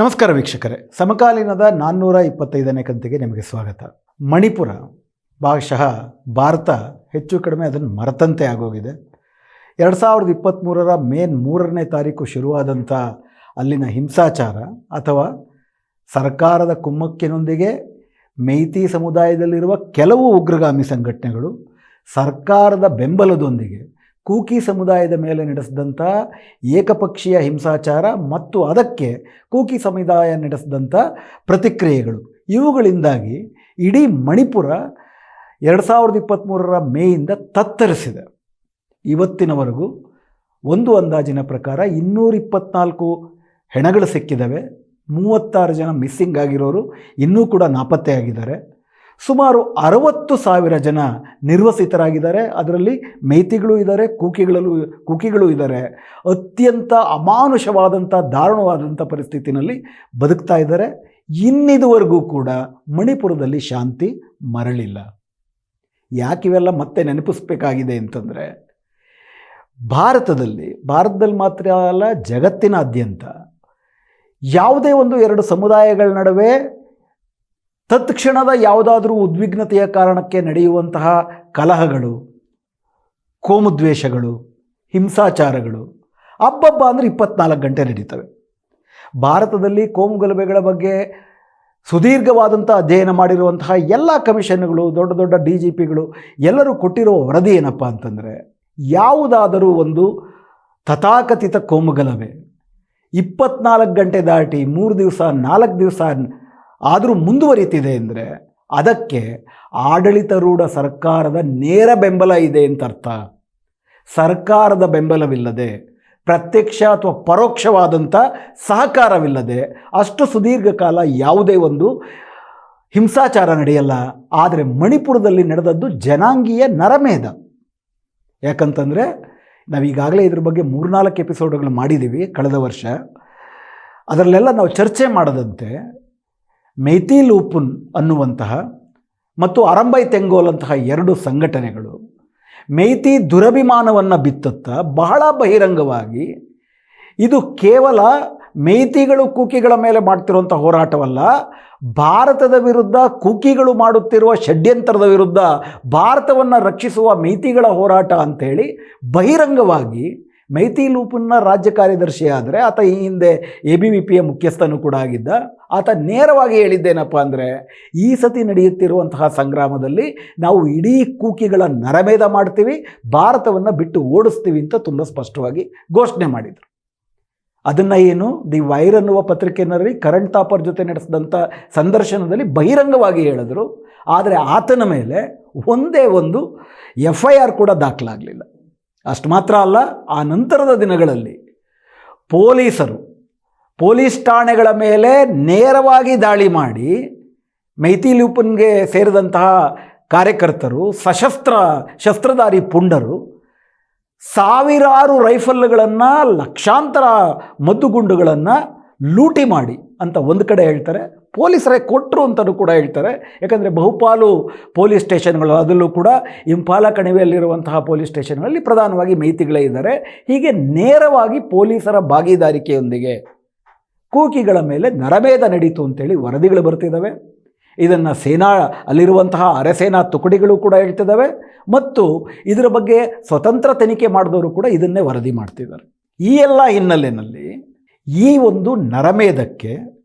ನಮಸ್ಕಾರ ವೀಕ್ಷಕರೇ. ಸಮಕಾಲೀನದ ನಾನ್ನೂರ ಇಪ್ಪತ್ತೈದನೇ ಕಂತಿಗೆ ನಿಮಗೆ ಸ್ವಾಗತ. ಮಣಿಪುರ ಭಾಗಶಃ ಭಾರತ ಹೆಚ್ಚು ಕಡಿಮೆ ಅದನ್ನು ಮರೆತಂತೆ ಆಗೋಗಿದೆ. ಎರಡು ಸಾವಿರದ ಇಪ್ಪತ್ತ್ಮೂರರ ಮೇನ್ ಮೂರನೇ ತಾರೀಕು ಶುರುವಾದಂಥ ಅಲ್ಲಿನ ಹಿಂಸಾಚಾರ ಅಥವಾ ಸರ್ಕಾರದ ಕುಮ್ಮಕ್ಕಿನೊಂದಿಗೆ ಮೈತಿ ಸಮುದಾಯದಲ್ಲಿರುವ ಕೆಲವು ಉಗ್ರಗಾಮಿ ಸಂಘಟನೆಗಳು ಸರ್ಕಾರದ ಬೆಂಬಲದೊಂದಿಗೆ ಕೂಕಿ ಸಮುದಾಯದ ಮೇಲೆ ನಡೆಸಿದಂಥ ಏಕಪಕ್ಷೀಯ ಹಿಂಸಾಚಾರ ಮತ್ತು ಅದಕ್ಕೆ ಕೂಕಿ ಸಮುದಾಯ ನಡೆಸಿದಂಥ ಪ್ರತಿಕ್ರಿಯೆಗಳು. ಇವುಗಳಿಂದಾಗಿ ಇಡೀ ಮಣಿಪುರ ಎರಡು ಸಾವಿರದ ಇಪ್ಪತ್ತ್ಮೂರರ ಮೇಯಿಂದ ತತ್ತರಿಸಿದೆ. ಇವತ್ತಿನವರೆಗೂ ಒಂದು ಅಂದಾಜಿನ ಪ್ರಕಾರ ಇನ್ನೂರ ಇಪ್ಪತ್ನಾಲ್ಕು ಹೆಣಗಳು ಸಿಕ್ಕಿದ್ದಾವೆ ಮೂವತ್ತಾರು ಜನ ಮಿಸ್ಸಿಂಗ್ ಆಗಿರೋರು, ಇನ್ನೂ ಕೂಡ ನಾಪತ್ತೆಯಾಗಿದ್ದಾರೆ ಸುಮಾರು ಅರವತ್ತು ಸಾವಿರ ಜನ ನಿರ್ವಸಿತರಾಗಿದ್ದಾರೆ. ಅದರಲ್ಲಿ ಮೈತಿಗಳು ಇದ್ದಾರೆ, ಕೂಕಿಗಳಲ್ಲೂ, ಕೂಕಿಗಳು ಇದ್ದಾರೆ. ಅತ್ಯಂತ ಅಮಾನುಷವಾದಂಥ, ದಾರುಣವಾದಂಥ ಪರಿಸ್ಥಿತಿನಲ್ಲಿ ಬದುಕ್ತಾ ಇದ್ದಾರೆ. ಇನ್ನಿದುವರೆಗೂ ಕೂಡ ಮಣಿಪುರದಲ್ಲಿ ಶಾಂತಿ ಮರಳಿಲ್ಲ. ಯಾಕಿವೆಲ್ಲ ಮತ್ತೆ ನೆನಪಿಸ್ಬೇಕಾಗಿದೆ ಅಂತಂದರೆ, ಭಾರತದಲ್ಲಿ ಭಾರತದಲ್ಲಿ ಮಾತ್ರ ಅಲ್ಲ, ಜಗತ್ತಿನಾದ್ಯಂತ ಯಾವುದೇ ಒಂದು ಎರಡು ಸಮುದಾಯಗಳ ನಡುವೆ ತತ್ಕ್ಷಣದ ಯಾವುದಾದರೂ ಉದ್ವಿಗ್ನತೆಯ ಕಾರಣಕ್ಕೆ ನಡೆಯುವಂತಹ ಕಲಹಗಳು, ಕೋಮುದ್ವೇಷಗಳು, ಹಿಂಸಾಚಾರಗಳು, ಹಬ್ಬಬ್ಬ ಅಂದರೆ ಇಪ್ಪತ್ನಾಲ್ಕು ಗಂಟೆ ನಡೀತವೆ. ಭಾರತದಲ್ಲಿ ಕೋಮುಗಲಭೆಗಳ ಬಗ್ಗೆ ಸುದೀರ್ಘವಾದಂಥ ಅಧ್ಯಯನ ಮಾಡಿರುವಂತಹ ಎಲ್ಲ ಕಮಿಷನ್ಗಳು, ದೊಡ್ಡ ದೊಡ್ಡ ಡಿ ಜಿ ಪಿಗಳು ಎಲ್ಲರೂ ಕೊಟ್ಟಿರೋ ವರದಿ ಏನಪ್ಪ ಅಂತಂದರೆ, ಯಾವುದಾದರೂ ಒಂದು ತಥಾಕಥಿತ ಕೋಮುಗಲಭೆ ಇಪ್ಪತ್ನಾಲ್ಕು ಗಂಟೆ ದಾಟಿ ಮೂರು ದಿವಸ, ನಾಲ್ಕು ದಿವಸ ಆದರೂ ಮುಂದುವರಿತಿದೆ ಅಂದರೆ ಅದಕ್ಕೆ ಆಡಳಿತಾರೂಢ ಸರ್ಕಾರದ ನೇರ ಬೆಂಬಲ ಇದೆ ಅಂತ ಅರ್ಥ. ಸರ್ಕಾರದ ಬೆಂಬಲವಿಲ್ಲದೆ, ಪ್ರತ್ಯಕ್ಷ ಅಥವಾ ಪರೋಕ್ಷವಾದಂಥ ಸಹಕಾರವಿಲ್ಲದೆ, ಅಷ್ಟು ಸುದೀರ್ಘ ಕಾಲ ಯಾವುದೇ ಒಂದು ಹಿಂಸಾಚಾರ ನಡೆಯಲ್ಲ. ಆದರೆ ಮಣಿಪುರದಲ್ಲಿ ನಡೆದದ್ದು ಜನಾಂಗೀಯ ನರಮೇಧ. ಯಾಕಂತಂದರೆ ನಾವೀಗಾಗಲೇ ಇದ್ರ ಬಗ್ಗೆ ಮೂರ್ನಾಲ್ಕು ಎಪಿಸೋಡ್ಗಳು ಮಾಡಿದ್ದೀವಿ ಕಳೆದ ವರ್ಷ. ಅದರಲ್ಲೆಲ್ಲ ನಾವು ಚರ್ಚೆ ಮಾಡದಂತೆ ಮೈತಿ ಲೂಪುನ್ ಅನ್ನುವಂತಹ ಮತ್ತು ಅರಂಬೈ ತೆಂಗೋಲ್ ಅಂತಹ ಎರಡು ಸಂಘಟನೆಗಳು ಮೈತಿ ದುರಭಿಮಾನವನ್ನು ಬಿತ್ತುತ್ತ ಬಹಳ ಬಹಿರಂಗವಾಗಿ ಇದು ಕೇವಲ ಮೈತಿಗಳು ಕೂಕಿಗಳ ಮೇಲೆ ಮಾಡ್ತಿರುವಂಥ ಹೋರಾಟವಲ್ಲ, ಭಾರತದ ವಿರುದ್ಧ ಕೂಕಿಗಳು ಮಾಡುತ್ತಿರುವ ಷಡ್ಯಂತರದ ವಿರುದ್ಧ ಭಾರತವನ್ನು ರಕ್ಷಿಸುವ ಮೈತಿಗಳ ಹೋರಾಟ ಅಂಥೇಳಿ ಬಹಿರಂಗವಾಗಿ ಮೈತಿ ಲೂಪನ್ನ ರಾಜ್ಯ ಕಾರ್ಯದರ್ಶಿ ಆದರೆ ಆತ ಈ ಹಿಂದೆ ಎ ಬಿ ವಿ ಪಿಯ ಮುಖ್ಯಸ್ಥನೂ ಕೂಡ ಆಗಿದ್ದ. ಆತ ನೇರವಾಗಿ ಹೇಳಿದ್ದೇನಪ್ಪ ಅಂದರೆ ಈ ಸತಿ ನಡೆಯುತ್ತಿರುವಂತಹ ಸಂಗ್ರಾಮದಲ್ಲಿ ನಾವು ಇಡೀ ಕೂಕಿಗಳ ನರಮೇಧ ಮಾಡ್ತೀವಿ, ಭಾರತವನ್ನು ಬಿಟ್ಟು ಓಡಿಸ್ತೀವಿ ಅಂತ ತುಂಬ ಸ್ಪಷ್ಟವಾಗಿ ಘೋಷಣೆ ಮಾಡಿದರು. ಅದನ್ನು ಏನು ದಿ ವೈರ್ ಅನ್ನುವ ಪತ್ರಿಕೆಯಲ್ಲಿ ಕರಣ್ ತಾಪರ್ ಜೊತೆ ನಡೆಸಿದಂಥ ಸಂದರ್ಶನದಲ್ಲಿ ಬಹಿರಂಗವಾಗಿ ಹೇಳಿದ್ರು. ಆದರೆ ಆತನ ಮೇಲೆ ಒಂದೇ ಒಂದು ಎಫ್ ಐ ಆರ್ ಕೂಡ ದಾಖಲಾಗಲಿಲ್ಲ. ಅಷ್ಟು ಮಾತ್ರ ಅಲ್ಲ, ಆ ನಂತರದ ದಿನಗಳಲ್ಲಿ ಪೊಲೀಸರು ಪೊಲೀಸ್ ಠಾಣೆಗಳ ಮೇಲೆ ನೇರವಾಗಿ ದಾಳಿ ಮಾಡಿ ಮೈತಿ ಲೂಪನ್ಗೆ ಸೇರಿದಂತಹ ಕಾರ್ಯಕರ್ತರು, ಸಶಸ್ತ್ರ, ಶಸ್ತ್ರಧಾರಿ ಪುಂಡರು ಸಾವಿರಾರು ರೈಫಲ್ಗಳನ್ನು, ಲಕ್ಷಾಂತರ ಮದ್ದುಗುಂಡುಗಳನ್ನು ಲೂಟಿ ಮಾಡಿ ಅಂತ ಒಂದು ಕಡೆ ಹೇಳ್ತಾರೆ. ಪೊಲೀಸರೇ ಕೊಟ್ಟರು ಅಂತಲೂ ಕೂಡ ಹೇಳ್ತಾರೆ. ಯಾಕಂದರೆ ಬಹುಪಾಲು ಪೊಲೀಸ್ ಸ್ಟೇಷನ್ಗಳು ಅದರಲ್ಲೂ ಕೂಡ ಇಂಪಾಲ ಕಣಿವೆಯಲ್ಲಿರುವಂತಹ ಪೊಲೀಸ್ ಸ್ಟೇಷನ್ಗಳಲ್ಲಿ ಪ್ರಧಾನವಾಗಿ ಮೈತಿಗಳೇ ಇದ್ದಾರೆ. ಹೀಗೆ ನೇರವಾಗಿ ಪೊಲೀಸರ ಭಾಗಿದಾರಿಕೆಯೊಂದಿಗೆ ಕೂಕಿಗಳ ಮೇಲೆ ನರಮೇಧ ನಡೀತು ಅಂತೇಳಿ ವರದಿಗಳು ಬರ್ತಿದ್ದಾವೆ. ಇದನ್ನು ಸೇನಾ ಅಲ್ಲಿರುವಂತಹ ಅರೆಸೇನಾ ತುಕಡಿಗಳು ಕೂಡ ಹೇಳ್ತಿದ್ದಾವೆ. ಮತ್ತು ಇದರ ಬಗ್ಗೆ ಸ್ವತಂತ್ರ ತನಿಖೆ ಮಾಡಿದವರು ಕೂಡ ಇದನ್ನೇ ವರದಿ ಮಾಡ್ತಿದ್ದಾರೆ. ಈ ಎಲ್ಲ ಹಿನ್ನೆಲೆಯಲ್ಲಿ ಈ ಒಂದು ನರಮೇಧಕ್ಕೆ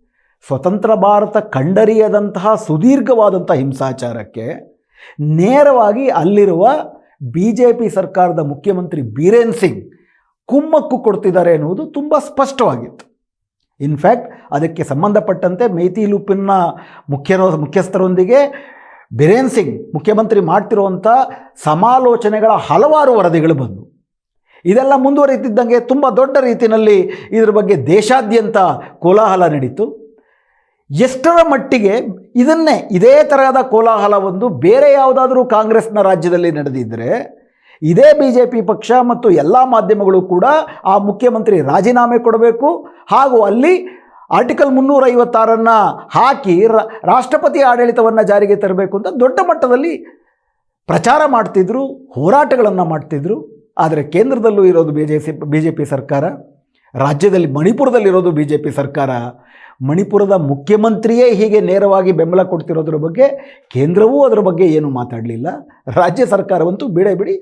ಸ್ವತಂತ್ರ ಭಾರತ ಕಂಡರಿಯದಂತಹ ಸುದೀರ್ಘವಾದಂಥ ಹಿಂಸಾಚಾರಕ್ಕೆ ನೇರವಾಗಿ ಅಲ್ಲಿರುವ ಬಿ ಜೆ ಪಿ ಸರ್ಕಾರದ ಮುಖ್ಯಮಂತ್ರಿ ಬೀರೇನ್ ಸಿಂಗ್ ಕುಮ್ಮಕ್ಕು ಕೊಡ್ತಿದ್ದಾರೆ ಎನ್ನುವುದು ತುಂಬ ಸ್ಪಷ್ಟವಾಗಿತ್ತು. ಇನ್ಫ್ಯಾಕ್ಟ್ ಅದಕ್ಕೆ ಸಂಬಂಧಪಟ್ಟಂತೆ ಮೈತಿ ಲೂಪಿನ ಮುಖ್ಯ ಮುಖ್ಯಸ್ಥರೊಂದಿಗೆ ಬಿರೇನ್ ಸಿಂಗ್ ಮುಖ್ಯಮಂತ್ರಿ ಮಾಡ್ತಿರುವಂಥ ಸಮಾಲೋಚನೆಗಳ ಹಲವಾರು ವರದಿಗಳು ಬಂದವು. ಇದೆಲ್ಲ ಮುಂದುವರಿತಿದ್ದಂಗೆ ತುಂಬ ದೊಡ್ಡ ರೀತಿಯಲ್ಲಿ ಇದರ ಬಗ್ಗೆ ದೇಶಾದ್ಯಂತ ಕೋಲಾಹಲ ನಡೀತು. ಎಷ್ಟರ ಮಟ್ಟಿಗೆ ಇದನ್ನೇ ಇದೇ ತರಹದ ಕೋಲಾಹಲವೊಂದು ಬೇರೆ ಯಾವುದಾದರೂ ಕಾಂಗ್ರೆಸ್ನ ರಾಜ್ಯದಲ್ಲಿ ನಡೆದಿದ್ದರೆ ಇದೇ ಬಿ ಜೆ ಪಿ ಪಕ್ಷ ಮತ್ತು ಎಲ್ಲ ಮಾಧ್ಯಮಗಳು ಕೂಡ ಆ ಮುಖ್ಯಮಂತ್ರಿ ರಾಜೀನಾಮೆ ಕೊಡಬೇಕು. ಹಾಗೂ ಅಲ್ಲಿ ಆರ್ಟಿಕಲ್ ಮುನ್ನೂರೈವತ್ತಾರನ್ನು ಹಾಕಿ ರಾಷ್ಟ್ರಪತಿ ಆಡಳಿತವನ್ನು ಜಾರಿಗೆ ತರಬೇಕು ಅಂತ ದೊಡ್ಡ ಮಟ್ಟದಲ್ಲಿ ಪ್ರಚಾರ ಮಾಡ್ತಿದ್ರು, ಹೋರಾಟಗಳನ್ನು ಮಾಡ್ತಿದ್ರು. ಆದರೆ ಕೇಂದ್ರದಲ್ಲೂ ಇರೋದು B J C B J P ಸರ್ಕಾರ. ರಾಜ್ಯದಲ್ಲಿ ಮಣಿಪುರದಲ್ಲಿರೋದು ಬಿ ಜೆ ಪಿ ಸರ್ಕಾರ. ಮಣಿಪುರದ ಮುಖ್ಯಮಂತ್ರಿಯೇ ಹೀಗೆ ನೇರವಾಗಿ ಬೆಂಬಲ ಕೊಡ್ತಿರೋದ್ರ ಬಗ್ಗೆ ಕೇಂದ್ರವೂ ಅದರ ಬಗ್ಗೆ ಏನೂ ಮಾತಾಡಲಿಲ್ಲ. ರಾಜ್ಯ ಸರ್ಕಾರವಂತೂ ಬಿಡೆ ಬಿಡಿ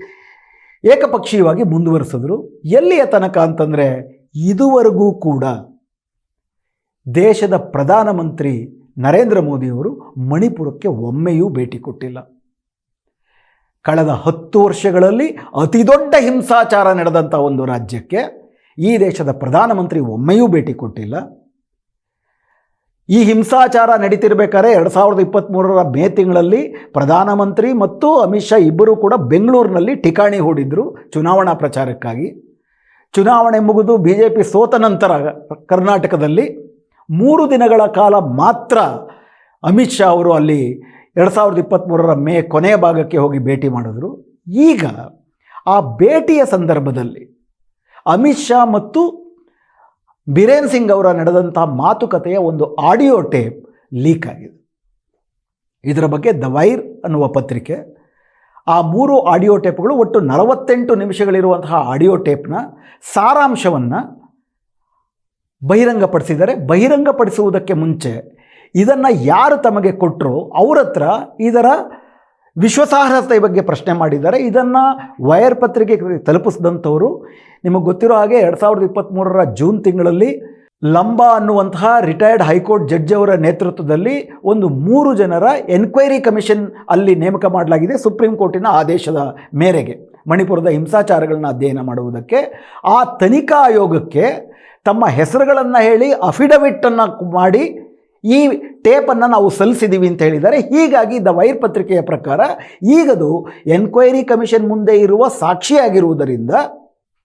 ಏಕಪಕ್ಷೀಯವಾಗಿ ಮುಂದುವರಿಸಿದ್ರು. ಎಲ್ಲಿಯ ತನಕ ಅಂತಂದರೆ ಇದುವರೆಗೂ ಕೂಡ ದೇಶದ ಪ್ರಧಾನಮಂತ್ರಿ ನರೇಂದ್ರ ಮೋದಿಯವರು ಮಣಿಪುರಕ್ಕೆ ಒಮ್ಮೆಯೂ ಭೇಟಿ ಕೊಟ್ಟಿಲ್ಲ. ಕಳೆದ ಹತ್ತು ವರ್ಷಗಳಲ್ಲಿ ಅತಿದೊಡ್ಡ ಹಿಂಸಾಚಾರ ನಡೆದಂಥ ಒಂದು ರಾಜ್ಯಕ್ಕೆ ಈ ದೇಶದ ಪ್ರಧಾನಮಂತ್ರಿ ಒಮ್ಮೆಯೂ ಭೇಟಿ ಕೊಟ್ಟಿಲ್ಲ. ಈ ಹಿಂಸಾಚಾರ ನಡೀತಿರ್ಬೇಕಾದ್ರೆ ಎರಡು ಸಾವಿರದ ಇಪ್ಪತ್ತ್ಮೂರರ ಮೇ ತಿಂಗಳಲ್ಲಿ ಪ್ರಧಾನಮಂತ್ರಿ ಮತ್ತು ಅಮಿತ್ ಶಾ ಇಬ್ಬರೂ ಕೂಡ ಬೆಂಗಳೂರಿನಲ್ಲಿ ಠಿಕಾಣಿ ಹೂಡಿದ್ರು ಚುನಾವಣಾ ಪ್ರಚಾರಕ್ಕಾಗಿ. ಚುನಾವಣೆ ಮುಗಿದು ಬಿ ಜೆ ಪಿ ಸೋತ ನಂತರ ಕರ್ನಾಟಕದಲ್ಲಿ ಮೂರು ದಿನಗಳ ಕಾಲ ಮಾತ್ರ ಅಮಿತ್ ಶಾ ಅವರು ಅಲ್ಲಿ ಎರಡು ಸಾವಿರದ ಇಪ್ಪತ್ತ್ಮೂರರ ಮೇ ಕೊನೆಯ ಭಾಗಕ್ಕೆ ಹೋಗಿ ಭೇಟಿ ಮಾಡಿದ್ರು. ಈಗ ಆ ಭೇಟಿಯ ಸಂದರ್ಭದಲ್ಲಿ ಅಮಿತ್ ಶಾ ಮತ್ತು ಬಿರೇನ್ ಸಿಂಗ್ ಅವರ ನಡೆದಂಥ ಮಾತುಕತೆಯ ಒಂದು ಆಡಿಯೋ ಟೇಪ್ ಲೀಕ್ ಆಗಿದೆ. ಇದರ ಬಗ್ಗೆ ದ ವೈರ್ ಅನ್ನುವ ಪತ್ರಿಕೆ ಆ ಮೂರು ಆಡಿಯೋ ಟೇಪ್ಗಳು ಒಟ್ಟು ನಲವತ್ತೆಂಟು ನಿಮಿಷಗಳಿರುವಂತಹ ಆಡಿಯೋ ಟೇಪ್ನ ಸಾರಾಂಶವನ್ನು ಬಹಿರಂಗಪಡಿಸಿದ್ದಾರೆ. ಬಹಿರಂಗಪಡಿಸುವುದಕ್ಕೆ ಮುಂಚೆ ಇದನ್ನು ಯಾರು ತಮಗೆ ಕೊಟ್ಟರು ಅವರತ್ರ ಇದರ ವಿಶ್ವಾಸಾರ್ಹತೆ ಬಗ್ಗೆ ಪ್ರಶ್ನೆ ಮಾಡಿದ್ದಾರೆ. ಇದನ್ನು ವಯರ್ ಪತ್ರಿಕೆ ತಲುಪಿಸಿದಂಥವರು, ನಿಮಗೆ ಗೊತ್ತಿರೋ ಹಾಗೆ ಎರಡು ಸಾವಿರದ ಇಪ್ಪತ್ತ್ಮೂರರ ಜೂನ್ ತಿಂಗಳಲ್ಲಿ ಲಂಬಾ ಅನ್ನುವಂತಹ ರಿಟೈರ್ಡ್ ಹೈಕೋರ್ಟ್ ಜಡ್ಜ್ ಅವರ ನೇತೃತ್ವದಲ್ಲಿ ಒಂದು ಮೂರು ಜನರ ಎನ್ಕ್ವೈರಿ ಕಮಿಷನ್ ಅಲ್ಲಿ ನೇಮಕ ಮಾಡಲಾಗಿದೆ ಸುಪ್ರೀಂ ಕೋರ್ಟಿನ ಆದೇಶದ ಮೇರೆಗೆ. ಮಣಿಪುರದ ಹಿಂಸಾಚಾರಗಳನ್ನ ಅಧ್ಯಯನ ಮಾಡುವುದಕ್ಕೆ, ಆ ತನಿಖಾ ಆಯೋಗಕ್ಕೆ ತಮ್ಮ ಹೆಸರುಗಳನ್ನು ಹೇಳಿ ಅಫಿಡವಿಟ್ಟನ್ನು ಮಾಡಿ ಈ ಟೇಪನ್ನು ನಾವು ಸಲ್ಲಿಸಿದ್ದೀವಿ ಅಂತ ಹೇಳಿದ್ದಾರೆ ಹೀಗಾಗಿ ದ ವೈರ್ ಪತ್ರಿಕೆಯ ಪ್ರಕಾರ ಈಗದು ಎನ್ಕ್ವೈರಿ ಕಮಿಷನ್ ಮುಂದೆ ಇರುವ ಸಾಕ್ಷಿಯಾಗಿರುವುದರಿಂದ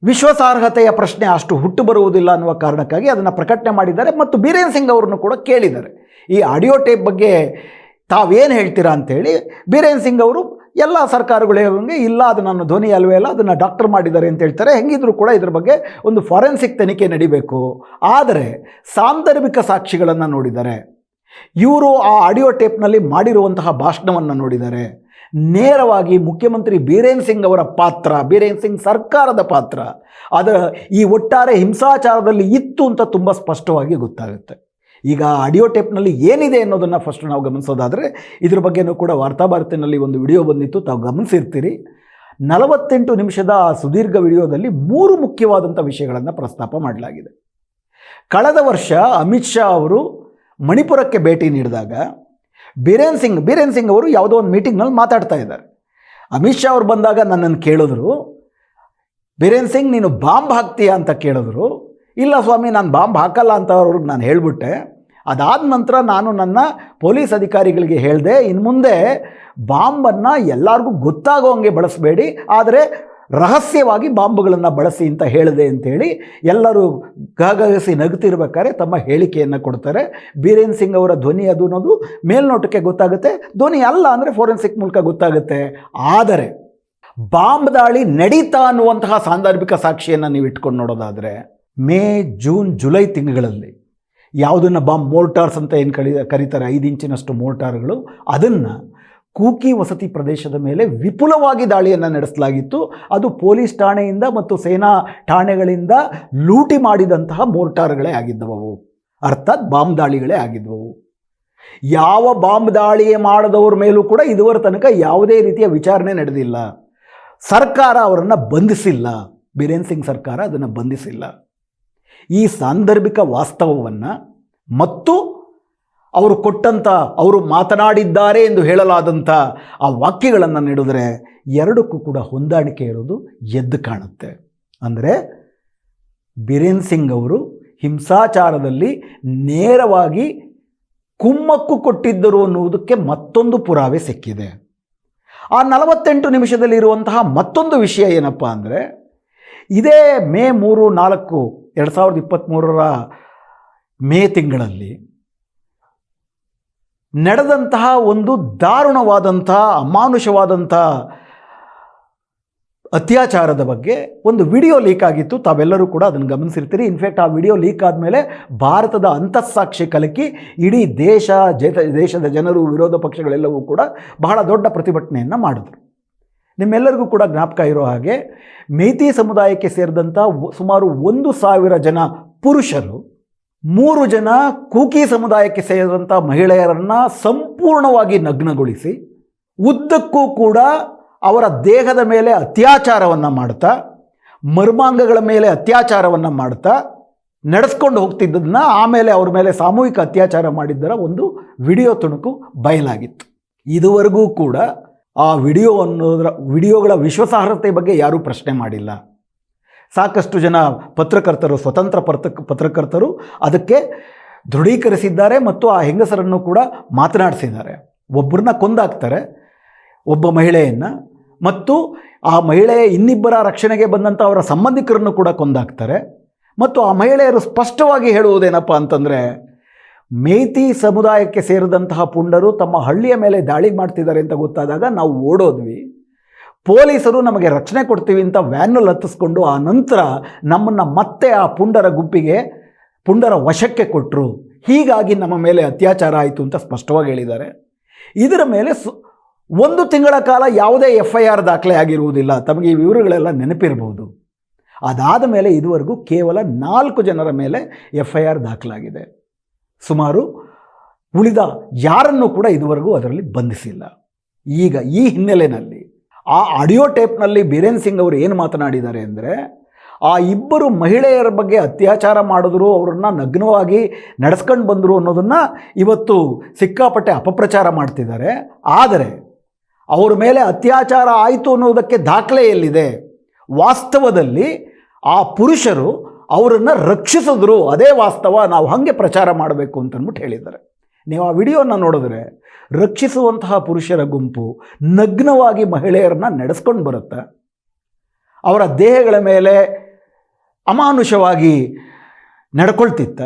ವಿಶ್ವಾಸಾರ್ಹತೆಯ ಪ್ರಶ್ನೆ ಅಷ್ಟು ಹುಟ್ಟು ಬರುವುದಿಲ್ಲ ಅನ್ನುವ ಕಾರಣಕ್ಕಾಗಿ ಅದನ್ನು ಪ್ರಕಟಣೆ ಮಾಡಿದ್ದಾರೆ ಮತ್ತು ಬೀರೇನ್ ಸಿಂಗ್ ಅವರನ್ನು ಕೂಡ ಕೇಳಿದ್ದಾರೆ. ಈ ಆಡಿಯೋ ಟೇಪ್ ಬಗ್ಗೆ ತಾವೇನು ಹೇಳ್ತೀರಾ ಅಂತೇಳಿ ಬೀರೇನ್ ಸಿಂಗ್ ಅವರು ಎಲ್ಲ ಸರ್ಕಾರಗಳು ಹೇಳೋಂಗೆ ಇಲ್ಲ, ಅದು ನನ್ನ ಧ್ವನಿ ಅಲ್ವೇ ಅಲ್ಲ, ಅದನ್ನು ಡಾಕ್ಟರ್ ಮಾಡಿದ್ದಾರೆ ಅಂತ ಹೇಳ್ತಾರೆ. ಹೆಂಗಿದ್ರು ಕೂಡ ಇದ್ರ ಬಗ್ಗೆ ಒಂದು ಫಾರೆನ್ಸಿಕ್ ತನಿಖೆ ನಡಿಬೇಕು. ಆದರೆ ಸಾಂದರ್ಭಿಕ ಸಾಕ್ಷಿಗಳನ್ನು ನೋಡಿದ್ದಾರೆ ಇವರು ಆ ಆಡಿಯೋ ಟೇಪ್ನಲ್ಲಿ ಮಾಡಿರುವಂತಹ ಭಾಷಣವನ್ನು ನೋಡಿದ್ದಾರೆ ನೇರವಾಗಿ ಮುಖ್ಯಮಂತ್ರಿ ಬೀರೇನ್ ಸಿಂಗ್ ಅವರ ಪಾತ್ರ, ಬೀರೇನ್ ಸಿಂಗ್ ಸರ್ಕಾರದ ಪಾತ್ರ ಅದರ ಈ ಒಟ್ಟಾರೆ ಹಿಂಸಾಚಾರದಲ್ಲಿ ಇತ್ತು ಅಂತ ತುಂಬ ಸ್ಪಷ್ಟವಾಗಿ ಗೊತ್ತಾಗುತ್ತೆ. ಈಗ ಆಡಿಯೋ ಟೇಪ್ನಲ್ಲಿ ಏನಿದೆ ಅನ್ನೋದನ್ನು ಫಸ್ಟ್ ನಾವು ಗಮನಿಸೋದಾದರೆ, ಇದ್ರ ಬಗ್ಗೆನೂ ಕೂಡ ವಾರ್ತಾಭಾರತಿನಲ್ಲಿ ಒಂದು ವಿಡಿಯೋ ಬಂದಿತ್ತು, ತಾವು ಗಮನಿಸಿರ್ತೀರಿ. ನಲವತ್ತೆಂಟು ನಿಮಿಷದ ಆ ಸುದೀರ್ಘ ವಿಡಿಯೋದಲ್ಲಿ ಮೂರು ಮುಖ್ಯವಾದಂಥ ವಿಷಯಗಳನ್ನು ಪ್ರಸ್ತಾಪ ಮಾಡಲಾಗಿದೆ. ಕಳೆದ ವರ್ಷ ಅಮಿತ್ ಶಾ ಅವರು ಮಣಿಪುರಕ್ಕೆ ಭೇಟಿ ನೀಡಿದಾಗ ಬೀರೇನ್ ಸಿಂಗ್ ಬೀರೇನ್ ಸಿಂಗ್ ಅವರು ಯಾವುದೋ ಒಂದು ಮೀಟಿಂಗ್ನಲ್ಲಿ ಮಾತಾಡ್ತಾ ಇದ್ದಾರೆ. ಅಮಿತ್ ಶಾ ಅವರು ಬಂದಾಗ ನನ್ನನ್ನು ಕೇಳಿದ್ರು, ಬೀರೇನ್ ಸಿಂಗ್, ನೀನು ಬಾಂಬ್ ಹಾಕ್ತೀಯಾ? ಅಂತ ಕೇಳಿದ್ರು. ಇಲ್ಲ ಸ್ವಾಮಿ, ನಾನು ಬಾಂಬ್ ಹಾಕಲ್ಲ ಅಂತ ಅವ್ರಿಗೆ ನಾನು ಹೇಳಿಬಿಟ್ಟೆ. ಅದಾದ ನಂತರ ನಾನು ನನ್ನ ಪೊಲೀಸ್ ಅಧಿಕಾರಿಗಳಿಗೆ ಹೇಳಿದೆ ಇನ್ನು ಮುಂದೆ ಬಾಂಬನ್ನು ಎಲ್ಲರಿಗೂ ಗೊತ್ತಾಗೋ ಹಂಗೆ ಬಳಸಬೇಡಿ, ಆದರೆ ರಹಸ್ಯವಾಗಿ ಬಾಂಬ್ಗಳನ್ನು ಬಳಸಿ ಅಂತ ಹೇಳಿದೆ ಅಂತೇಳಿ ಎಲ್ಲರೂ ಗಗಗಸಿ ನಗುತ್ತಿರ್ಬೇಕಾದ್ರೆ ತಮ್ಮ ಹೇಳಿಕೆಯನ್ನು ಕೊಡ್ತಾರೆ. ಬೀರೇನ್ ಸಿಂಗ್ ಅವರ ಧ್ವನಿ ಅದು ಅನ್ನೋದು ಮೇಲ್ನೋಟಕ್ಕೆ ಗೊತ್ತಾಗುತ್ತೆ, ಧ್ವನಿ ಅಲ್ಲ ಅಂದರೆ ಫೋರೆನ್ಸಿಕ್ ಮೂಲಕ ಗೊತ್ತಾಗುತ್ತೆ. ಆದರೆ ಬಾಂಬ್ ದಾಳಿ ನಡೀತಾ ಅನ್ನುವಂತಹ ಸಾಂದರ್ಭಿಕ ಸಾಕ್ಷಿಯನ್ನು ನೀವು ಇಟ್ಕೊಂಡು ನೋಡೋದಾದರೆ ಮೇ, ಜೂನ್, ಜುಲೈ ತಿಂಗಳಲ್ಲಿ ಯಾವುದನ್ನು ಬಾಂಬ್ ಮೋರ್ಟಾರ್ಸ್ ಅಂತ ಏನು ಕಳಿ, ಕರೀತಾರೆ? ಐದು ಇಂಚಿನಷ್ಟು ಮೋರ್ಟಾರ್ಗಳು. ಅದನ್ನು ಕೂಕಿ ವಸತಿ ಪ್ರದೇಶದ ಮೇಲೆ ವಿಪುಲವಾಗಿ ದಾಳಿಯನ್ನು ನಡೆಸಲಾಗಿತ್ತು. ಅದು ಪೊಲೀಸ್ ಠಾಣೆಯಿಂದ ಮತ್ತು ಸೇನಾ ಠಾಣೆಗಳಿಂದ ಲೂಟಿ ಮಾಡಿದಂತಹ ಮೋರ್ಟಾರ್ಗಳೇ ಆಗಿದ್ದವು ಅರ್ಥಾತ್ ಬಾಂಬ್ ದಾಳಿಗಳೇ ಆಗಿದ್ದವು. ಯಾವ ಬಾಂಬ್ ದಾಳಿಯೇ ಮಾಡದವ್ರ ಮೇಲೂ ಕೂಡ ಇದುವರ ತನಕ ಯಾವುದೇ ರೀತಿಯ ವಿಚಾರಣೆ ನಡೆದಿಲ್ಲ. ಸರ್ಕಾರ ಅವರನ್ನು ಬಂಧಿಸಿಲ್ಲ. ಬಿರೇನ್ ಸಿಂಗ್ ಸರ್ಕಾರ ಅದನ್ನು ಬಂಧಿಸಿಲ್ಲ. ಈ ಸಾಂದರ್ಭಿಕ ವಾಸ್ತವವನ್ನು ಮತ್ತು ಅವರು ಕೊಟ್ಟಂಥ ಅವರು ಮಾತನಾಡಿದ್ದಾರೆ ಎಂದು ಹೇಳಲಾದಂಥ ಆ ವಾಕ್ಯಗಳನ್ನು ನೀಡಿದರೆ ಎರಡಕ್ಕೂ ಕೂಡ ಹೊಂದಾಣಿಕೆ ಇರೋದು ಎದ್ದು ಕಾಣುತ್ತೆ. ಅಂದರೆ ಬಿರೇನ್ ಸಿಂಗ್ ಅವರು ಹಿಂಸಾಚಾರದಲ್ಲಿ ನೇರವಾಗಿ ಕುಮ್ಮಕ್ಕು ಕೊಟ್ಟಿದ್ದರು ಅನ್ನುವುದಕ್ಕೆ ಮತ್ತೊಂದು ಪುರಾವೆ ಸಿಕ್ಕಿದೆ. ಆ ನಲವತ್ತೆಂಟು ನಿಮಿಷದಲ್ಲಿ ಇರುವಂತಹ ಮತ್ತೊಂದು ವಿಷಯ ಏನಪ್ಪ ಅಂದರೆ ಇದೇ ಮೇ ಮೂರು ನಾಲ್ಕು ಎರಡು ಸಾವಿರದ ಇಪ್ಪತ್ತ್ಮೂರರ ಮೇ ತಿಂಗಳಲ್ಲಿ ನಡೆದಂತಹ ಒಂದು ದಾರುಣವಾದಂಥ, ಅಮಾನುಷವಾದಂಥ ಅತ್ಯಾಚಾರದ ಬಗ್ಗೆ ಒಂದು ವಿಡಿಯೋ ಲೀಕ್ ಆಗಿತ್ತು. ತಾವೆಲ್ಲರೂ ಕೂಡ ಅದನ್ನು ಗಮನಿಸಿರ್ತೀರಿ. ಇನ್ಫ್ಯಾಕ್ಟ್ ಆ ವಿಡಿಯೋ ಲೀಕ್ ಆದಮೇಲೆ ಭಾರತದ ಅಂತಃಸಾಕ್ಷಿ ಕಲಕಿ, ಇಡೀ ದೇಶ ದೇಶದ ಜನರು, ವಿರೋಧ ಪಕ್ಷಗಳೆಲ್ಲವೂ ಕೂಡ ಬಹಳ ದೊಡ್ಡ ಪ್ರತಿಭಟನೆಯನ್ನು ಮಾಡಿದ್ರು. ನಿಮ್ಮೆಲ್ಲರಿಗೂ ಕೂಡ ಜ್ಞಾಪಕ ಇರೋ ಹಾಗೆ ಮೇತಿ ಸಮುದಾಯಕ್ಕೆ ಸೇರಿದಂಥ ಸುಮಾರು ಒಂದು ಸಾವಿರ ಜನ ಪುರುಷರು, ಮೂರು ಜನ ಕೂಕಿ ಸಮುದಾಯಕ್ಕೆ ಸೇರಿದಂಥ ಮಹಿಳೆಯರನ್ನು ಸಂಪೂರ್ಣವಾಗಿ ನಗ್ನಗೊಳಿಸಿ, ಉದ್ದಕ್ಕೂ ಕೂಡ ಅವರ ದೇಹದ ಮೇಲೆ ಅತ್ಯಾಚಾರವನ್ನು ಮಾಡ್ತಾ, ಮರ್ಮಾಂಗಗಳ ಮೇಲೆ ಅತ್ಯಾಚಾರವನ್ನು ಮಾಡ್ತಾ, ನಡೆಸ್ಕೊಂಡು ಹೋಗ್ತಿದ್ದದನ್ನ ಆಮೇಲೆ ಅವ್ರ ಮೇಲೆ ಸಾಮೂಹಿಕ ಅತ್ಯಾಚಾರ ಮಾಡಿದ್ದರ ಒಂದು ವಿಡಿಯೋ ತುಣುಕು ಬಯಲಾಗಿತ್ತು. ಇದುವರೆಗೂ ಕೂಡ ಆ ವಿಡಿಯೋ ಅನ್ನೋದರ ವಿಡಿಯೋಗಳ ವಿಶ್ವಾಸಾರ್ಹತೆ ಬಗ್ಗೆ ಯಾರೂ ಪ್ರಶ್ನೆ ಮಾಡಿಲ್ಲ. ಸಾಕಷ್ಟು ಜನ ಪತ್ರಕರ್ತರು, ಸ್ವತಂತ್ರ ಪತ್ರ ಪತ್ರಕರ್ತರು ಅದಕ್ಕೆ ದೃಢೀಕರಿಸಿದ್ದಾರೆ ಮತ್ತು ಆ ಹೆಂಗಸರನ್ನು ಕೂಡ ಮಾತನಾಡಿಸಿದ್ದಾರೆ. ಒಬ್ಬರನ್ನ ಕೊಂದಾಕ್ತಾರೆ, ಒಬ್ಬ ಮಹಿಳೆಯನ್ನು ಮತ್ತು ಆ ಮಹಿಳೆಯ ಇನ್ನಿಬ್ಬರ ರಕ್ಷಣೆಗೆ ಬಂದಂಥ ಅವರ ಸಂಬಂಧಿಕರನ್ನು ಕೂಡ ಕೊಂದಾಕ್ತಾರೆ. ಮತ್ತು ಆ ಮಹಿಳೆಯರು ಸ್ಪಷ್ಟವಾಗಿ ಹೇಳುವುದೇನಪ್ಪ ಅಂತಂದರೆ ಮೇತಿ ಸಮುದಾಯಕ್ಕೆ ಸೇರಿದಂತಹ ಪುಂಡರು ತಮ್ಮ ಹಳ್ಳಿಯ ಮೇಲೆ ದಾಳಿ ಮಾಡ್ತಿದ್ದಾರೆ ಅಂತ ಗೊತ್ತಾದಾಗ ನಾವು ಓಡೋದ್ವಿ. ಪೊಲೀಸರು ನಮಗೆ ರಕ್ಷಣೆ ಕೊಡ್ತೀವಿ ಅಂತ ವ್ಯಾನಲ್ಲಿ ಹತ್ತಿಸ್ಕೊಂಡು ಆ ನಂತರ ನಮ್ಮನ್ನು ಮತ್ತೆ ಆ ಪುಂಡರ ಗುಂಪಿಗೆ, ಪುಂಡರ ವಶಕ್ಕೆ ಕೊಟ್ಟರು ಹೀಗಾಗಿ ನಮ್ಮ ಮೇಲೆ ಅತ್ಯಾಚಾರ ಆಯಿತು ಅಂತ ಸ್ಪಷ್ಟವಾಗಿ ಹೇಳಿದ್ದಾರೆ. ಇದರ ಮೇಲೆ ಸು, ಒಂದು ತಿಂಗಳ ಕಾಲ ಯಾವುದೇ ಎಫ್ ಐ ಆರ್ ದಾಖಲೆ ಆಗಿರುವುದಿಲ್ಲ. ತಮಗೆ ಈ ವಿವರಗಳೆಲ್ಲ ನೆನಪಿರಬಹುದು ಅದಾದ ಮೇಲೆ ಇದುವರೆಗೂ ಕೇವಲ ನಾಲ್ಕು ಜನರ ಮೇಲೆ ಎಫ್ ಐ ಆರ್ ದಾಖಲಾಗಿದೆ. ಸುಮಾರು ಉಳಿದ ಯಾರನ್ನು ಕೂಡ ಇದುವರೆಗೂ ಅದರಲ್ಲಿ ಬಂಧಿಸಿಲ್ಲ. ಈಗ ಈ ಹಿನ್ನೆಲೆಯಲ್ಲಿ ಆ ಆಡಿಯೋ ಟೇಪ್ನಲ್ಲಿ ಬೀರೇನ್ ಸಿಂಗ್ ಅವರು ಏನು ಮಾತನಾಡಿದ್ದಾರೆ ಅಂದರೆ, ಆ ಇಬ್ಬರು ಮಹಿಳೆಯರ ಬಗ್ಗೆ ಅತ್ಯಾಚಾರ ಮಾಡಿದ್ರು, ಅವರನ್ನು ನಗ್ನವಾಗಿ ನಡೆಸ್ಕೊಂಡು ಬಂದರು ಅನ್ನೋದನ್ನು ಇವತ್ತು ಸಿಕ್ಕಾಪಟ್ಟೆ ಅಪಪ್ರಚಾರ ಮಾಡ್ತಿದ್ದಾರೆ. ಆದರೆ ಅವರ ಮೇಲೆ ಅತ್ಯಾಚಾರ ಆಯಿತು ಅನ್ನೋದಕ್ಕೆ ದಾಖಲೆ ಎಲ್ಲಿದೆ? ವಾಸ್ತವದಲ್ಲಿ ಆ ಪುರುಷರು ಅವರನ್ನು ರಕ್ಷಿಸಿದ್ರು, ಅದೇ ವಾಸ್ತವ ನಾವು ಹಾಗೆ ಪ್ರಚಾರ ಮಾಡಬೇಕು ಅಂತಂದ್ಬಿಟ್ಟು ಹೇಳಿದ್ದಾರೆ. ನೀವು ಆ ವಿಡಿಯೋನ ನೋಡಿದ್ರೆ ರಕ್ಷಿಸುವಂತಹ ಪುರುಷರ ಗುಂಪು ನಗ್ನವಾಗಿ ಮಹಿಳೆಯರನ್ನ ನಡೆಸ್ಕೊಂಡು ಬರುತ್ತೆ. ಅವರ ದೇಹಗಳ ಮೇಲೆ ಅಮಾನುಷವಾಗಿ ನಡ್ಕೊಳ್ತಿತ್ತ.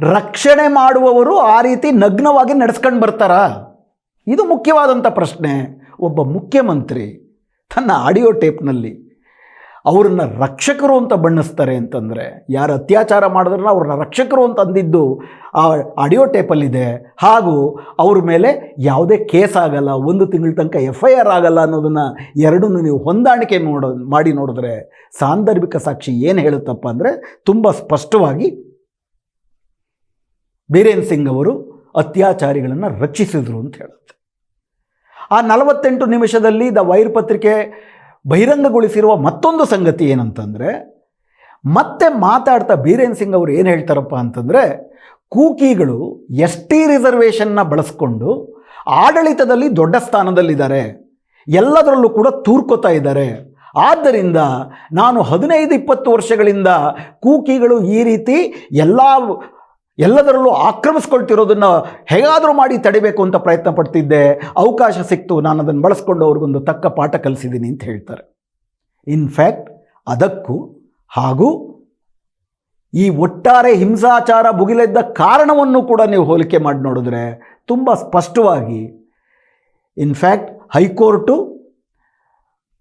ರಕ್ಷಣೆ ಮಾಡುವವರು ಆ ರೀತಿ ನಗ್ನವಾಗಿ ನಡೆಸ್ಕೊಂಡು ಬರ್ತಾರಾ? ಇದು ಮುಖ್ಯವಾದಂಥ ಪ್ರಶ್ನೆ. ಒಬ್ಬ ಮುಖ್ಯಮಂತ್ರಿ ತನ್ನ ಆಡಿಯೋ ಟೇಪ್ನಲ್ಲಿ ಅವ್ರನ್ನ ರಕ್ಷಕರು ಅಂತ ಬಣ್ಣಿಸ್ತಾರೆ ಅಂತಂದರೆ, ಯಾರು ಅತ್ಯಾಚಾರ ಮಾಡಿದ್ರನ್ನ ಅವ್ರನ್ನ ರಕ್ಷಕರು ಅಂತ ಅಂದಿದ್ದು ಆ ಆಡಿಯೋ ಟೇಪಲ್ಲಿದೆ. ಹಾಗೂ ಅವ್ರ ಮೇಲೆ ಯಾವುದೇ ಕೇಸ್ ಆಗಲ್ಲ, ಒಂದು ತಿಂಗಳ ತನಕ ಎಫ್ ಐ ಆರ್ ಆಗಲ್ಲ ಅನ್ನೋದನ್ನು ಎರಡನ್ನೂ ನೀವು ಹೊಂದಾಣಿಕೆ ನೋಡೋ, ಮಾಡಿ ನೋಡಿದ್ರೆ ಸಾಂದರ್ಭಿಕ ಸಾಕ್ಷಿ ಏನು ಹೇಳುತ್ತಪ್ಪ ಅಂದರೆ ತುಂಬ ಸ್ಪಷ್ಟವಾಗಿ ಬೀರೇನ್ ಸಿಂಗ್ ಅವರು ಅತ್ಯಾಚಾರಿಗಳನ್ನು ರಕ್ಷಿಸಿದರು ಅಂತ ಹೇಳುತ್ತೆ. ಆ ನಲವತ್ತೆಂಟು ನಿಮಿಷದಲ್ಲಿ ದ ವೈರ್ ಪತ್ರಿಕೆ ಬಹಿರಂಗಗೊಳಿಸಿರುವ ಮತ್ತೊಂದು ಸಂಗತಿ ಏನಂತಂದರೆ, ಮತ್ತೆ ಮಾತಾಡ್ತಾ ಬೀರೇನ್ ಸಿಂಗ್ ಅವರು ಏನು ಹೇಳ್ತಾರಪ್ಪ ಅಂತಂದರೆ, ಕೂಕಿಗಳು ಎಸ್ ಟಿ ರಿಸರ್ವೇಷನ್ನ ಬಳಸ್ಕೊಂಡು ಆಡಳಿತದಲ್ಲಿ ದೊಡ್ಡ ಸ್ಥಾನದಲ್ಲಿದ್ದಾರೆ. ಎಲ್ಲದರಲ್ಲೂ ಕೂಡ ತೂರ್ಕೋತಾ ಇದ್ದಾರೆ. ಆದ್ದರಿಂದ ನಾನು ಹದಿನೈದು ಇಪ್ಪತ್ತು ವರ್ಷಗಳಿಂದ ಕೂಕಿಗಳು ಈ ರೀತಿ ಎಲ್ಲ ಎಲ್ಲದರಲ್ಲೂ ಆಕ್ರಮಿಸ್ಕೊಳ್ತಿರೋದನ್ನು ಹೇಗಾದರೂ ಮಾಡಿ ತಡಿಬೇಕು ಅಂತ ಪ್ರಯತ್ನ ಪಡ್ತಿದ್ದೆ. ಅವಕಾಶ ಸಿಕ್ತು. ನಾನು ಅದನ್ನು ಬಳಸ್ಕೊಂಡು ಅವ್ರಿಗೊಂದು ತಕ್ಕ ಪಾಠ ಕಲಿಸಿದ್ದೀನಿ ಅಂತ ಹೇಳ್ತಾರೆ. ಇನ್ಫ್ಯಾಕ್ಟ್ ಅದಕ್ಕೂ ಹಾಗೂ ಈ ಒಟ್ಟಾರೆ ಹಿಂಸಾಚಾರ ಭುಗಿಲೆದ್ದ ಕಾರಣವನ್ನು ಕೂಡ ನೀವು ಹೋಲಿಕೆ ಮಾಡಿ ನೋಡಿದ್ರೆ ತುಂಬ ಸ್ಪಷ್ಟವಾಗಿ ಇನ್ಫ್ಯಾಕ್ಟ್ ಹೈಕೋರ್ಟು,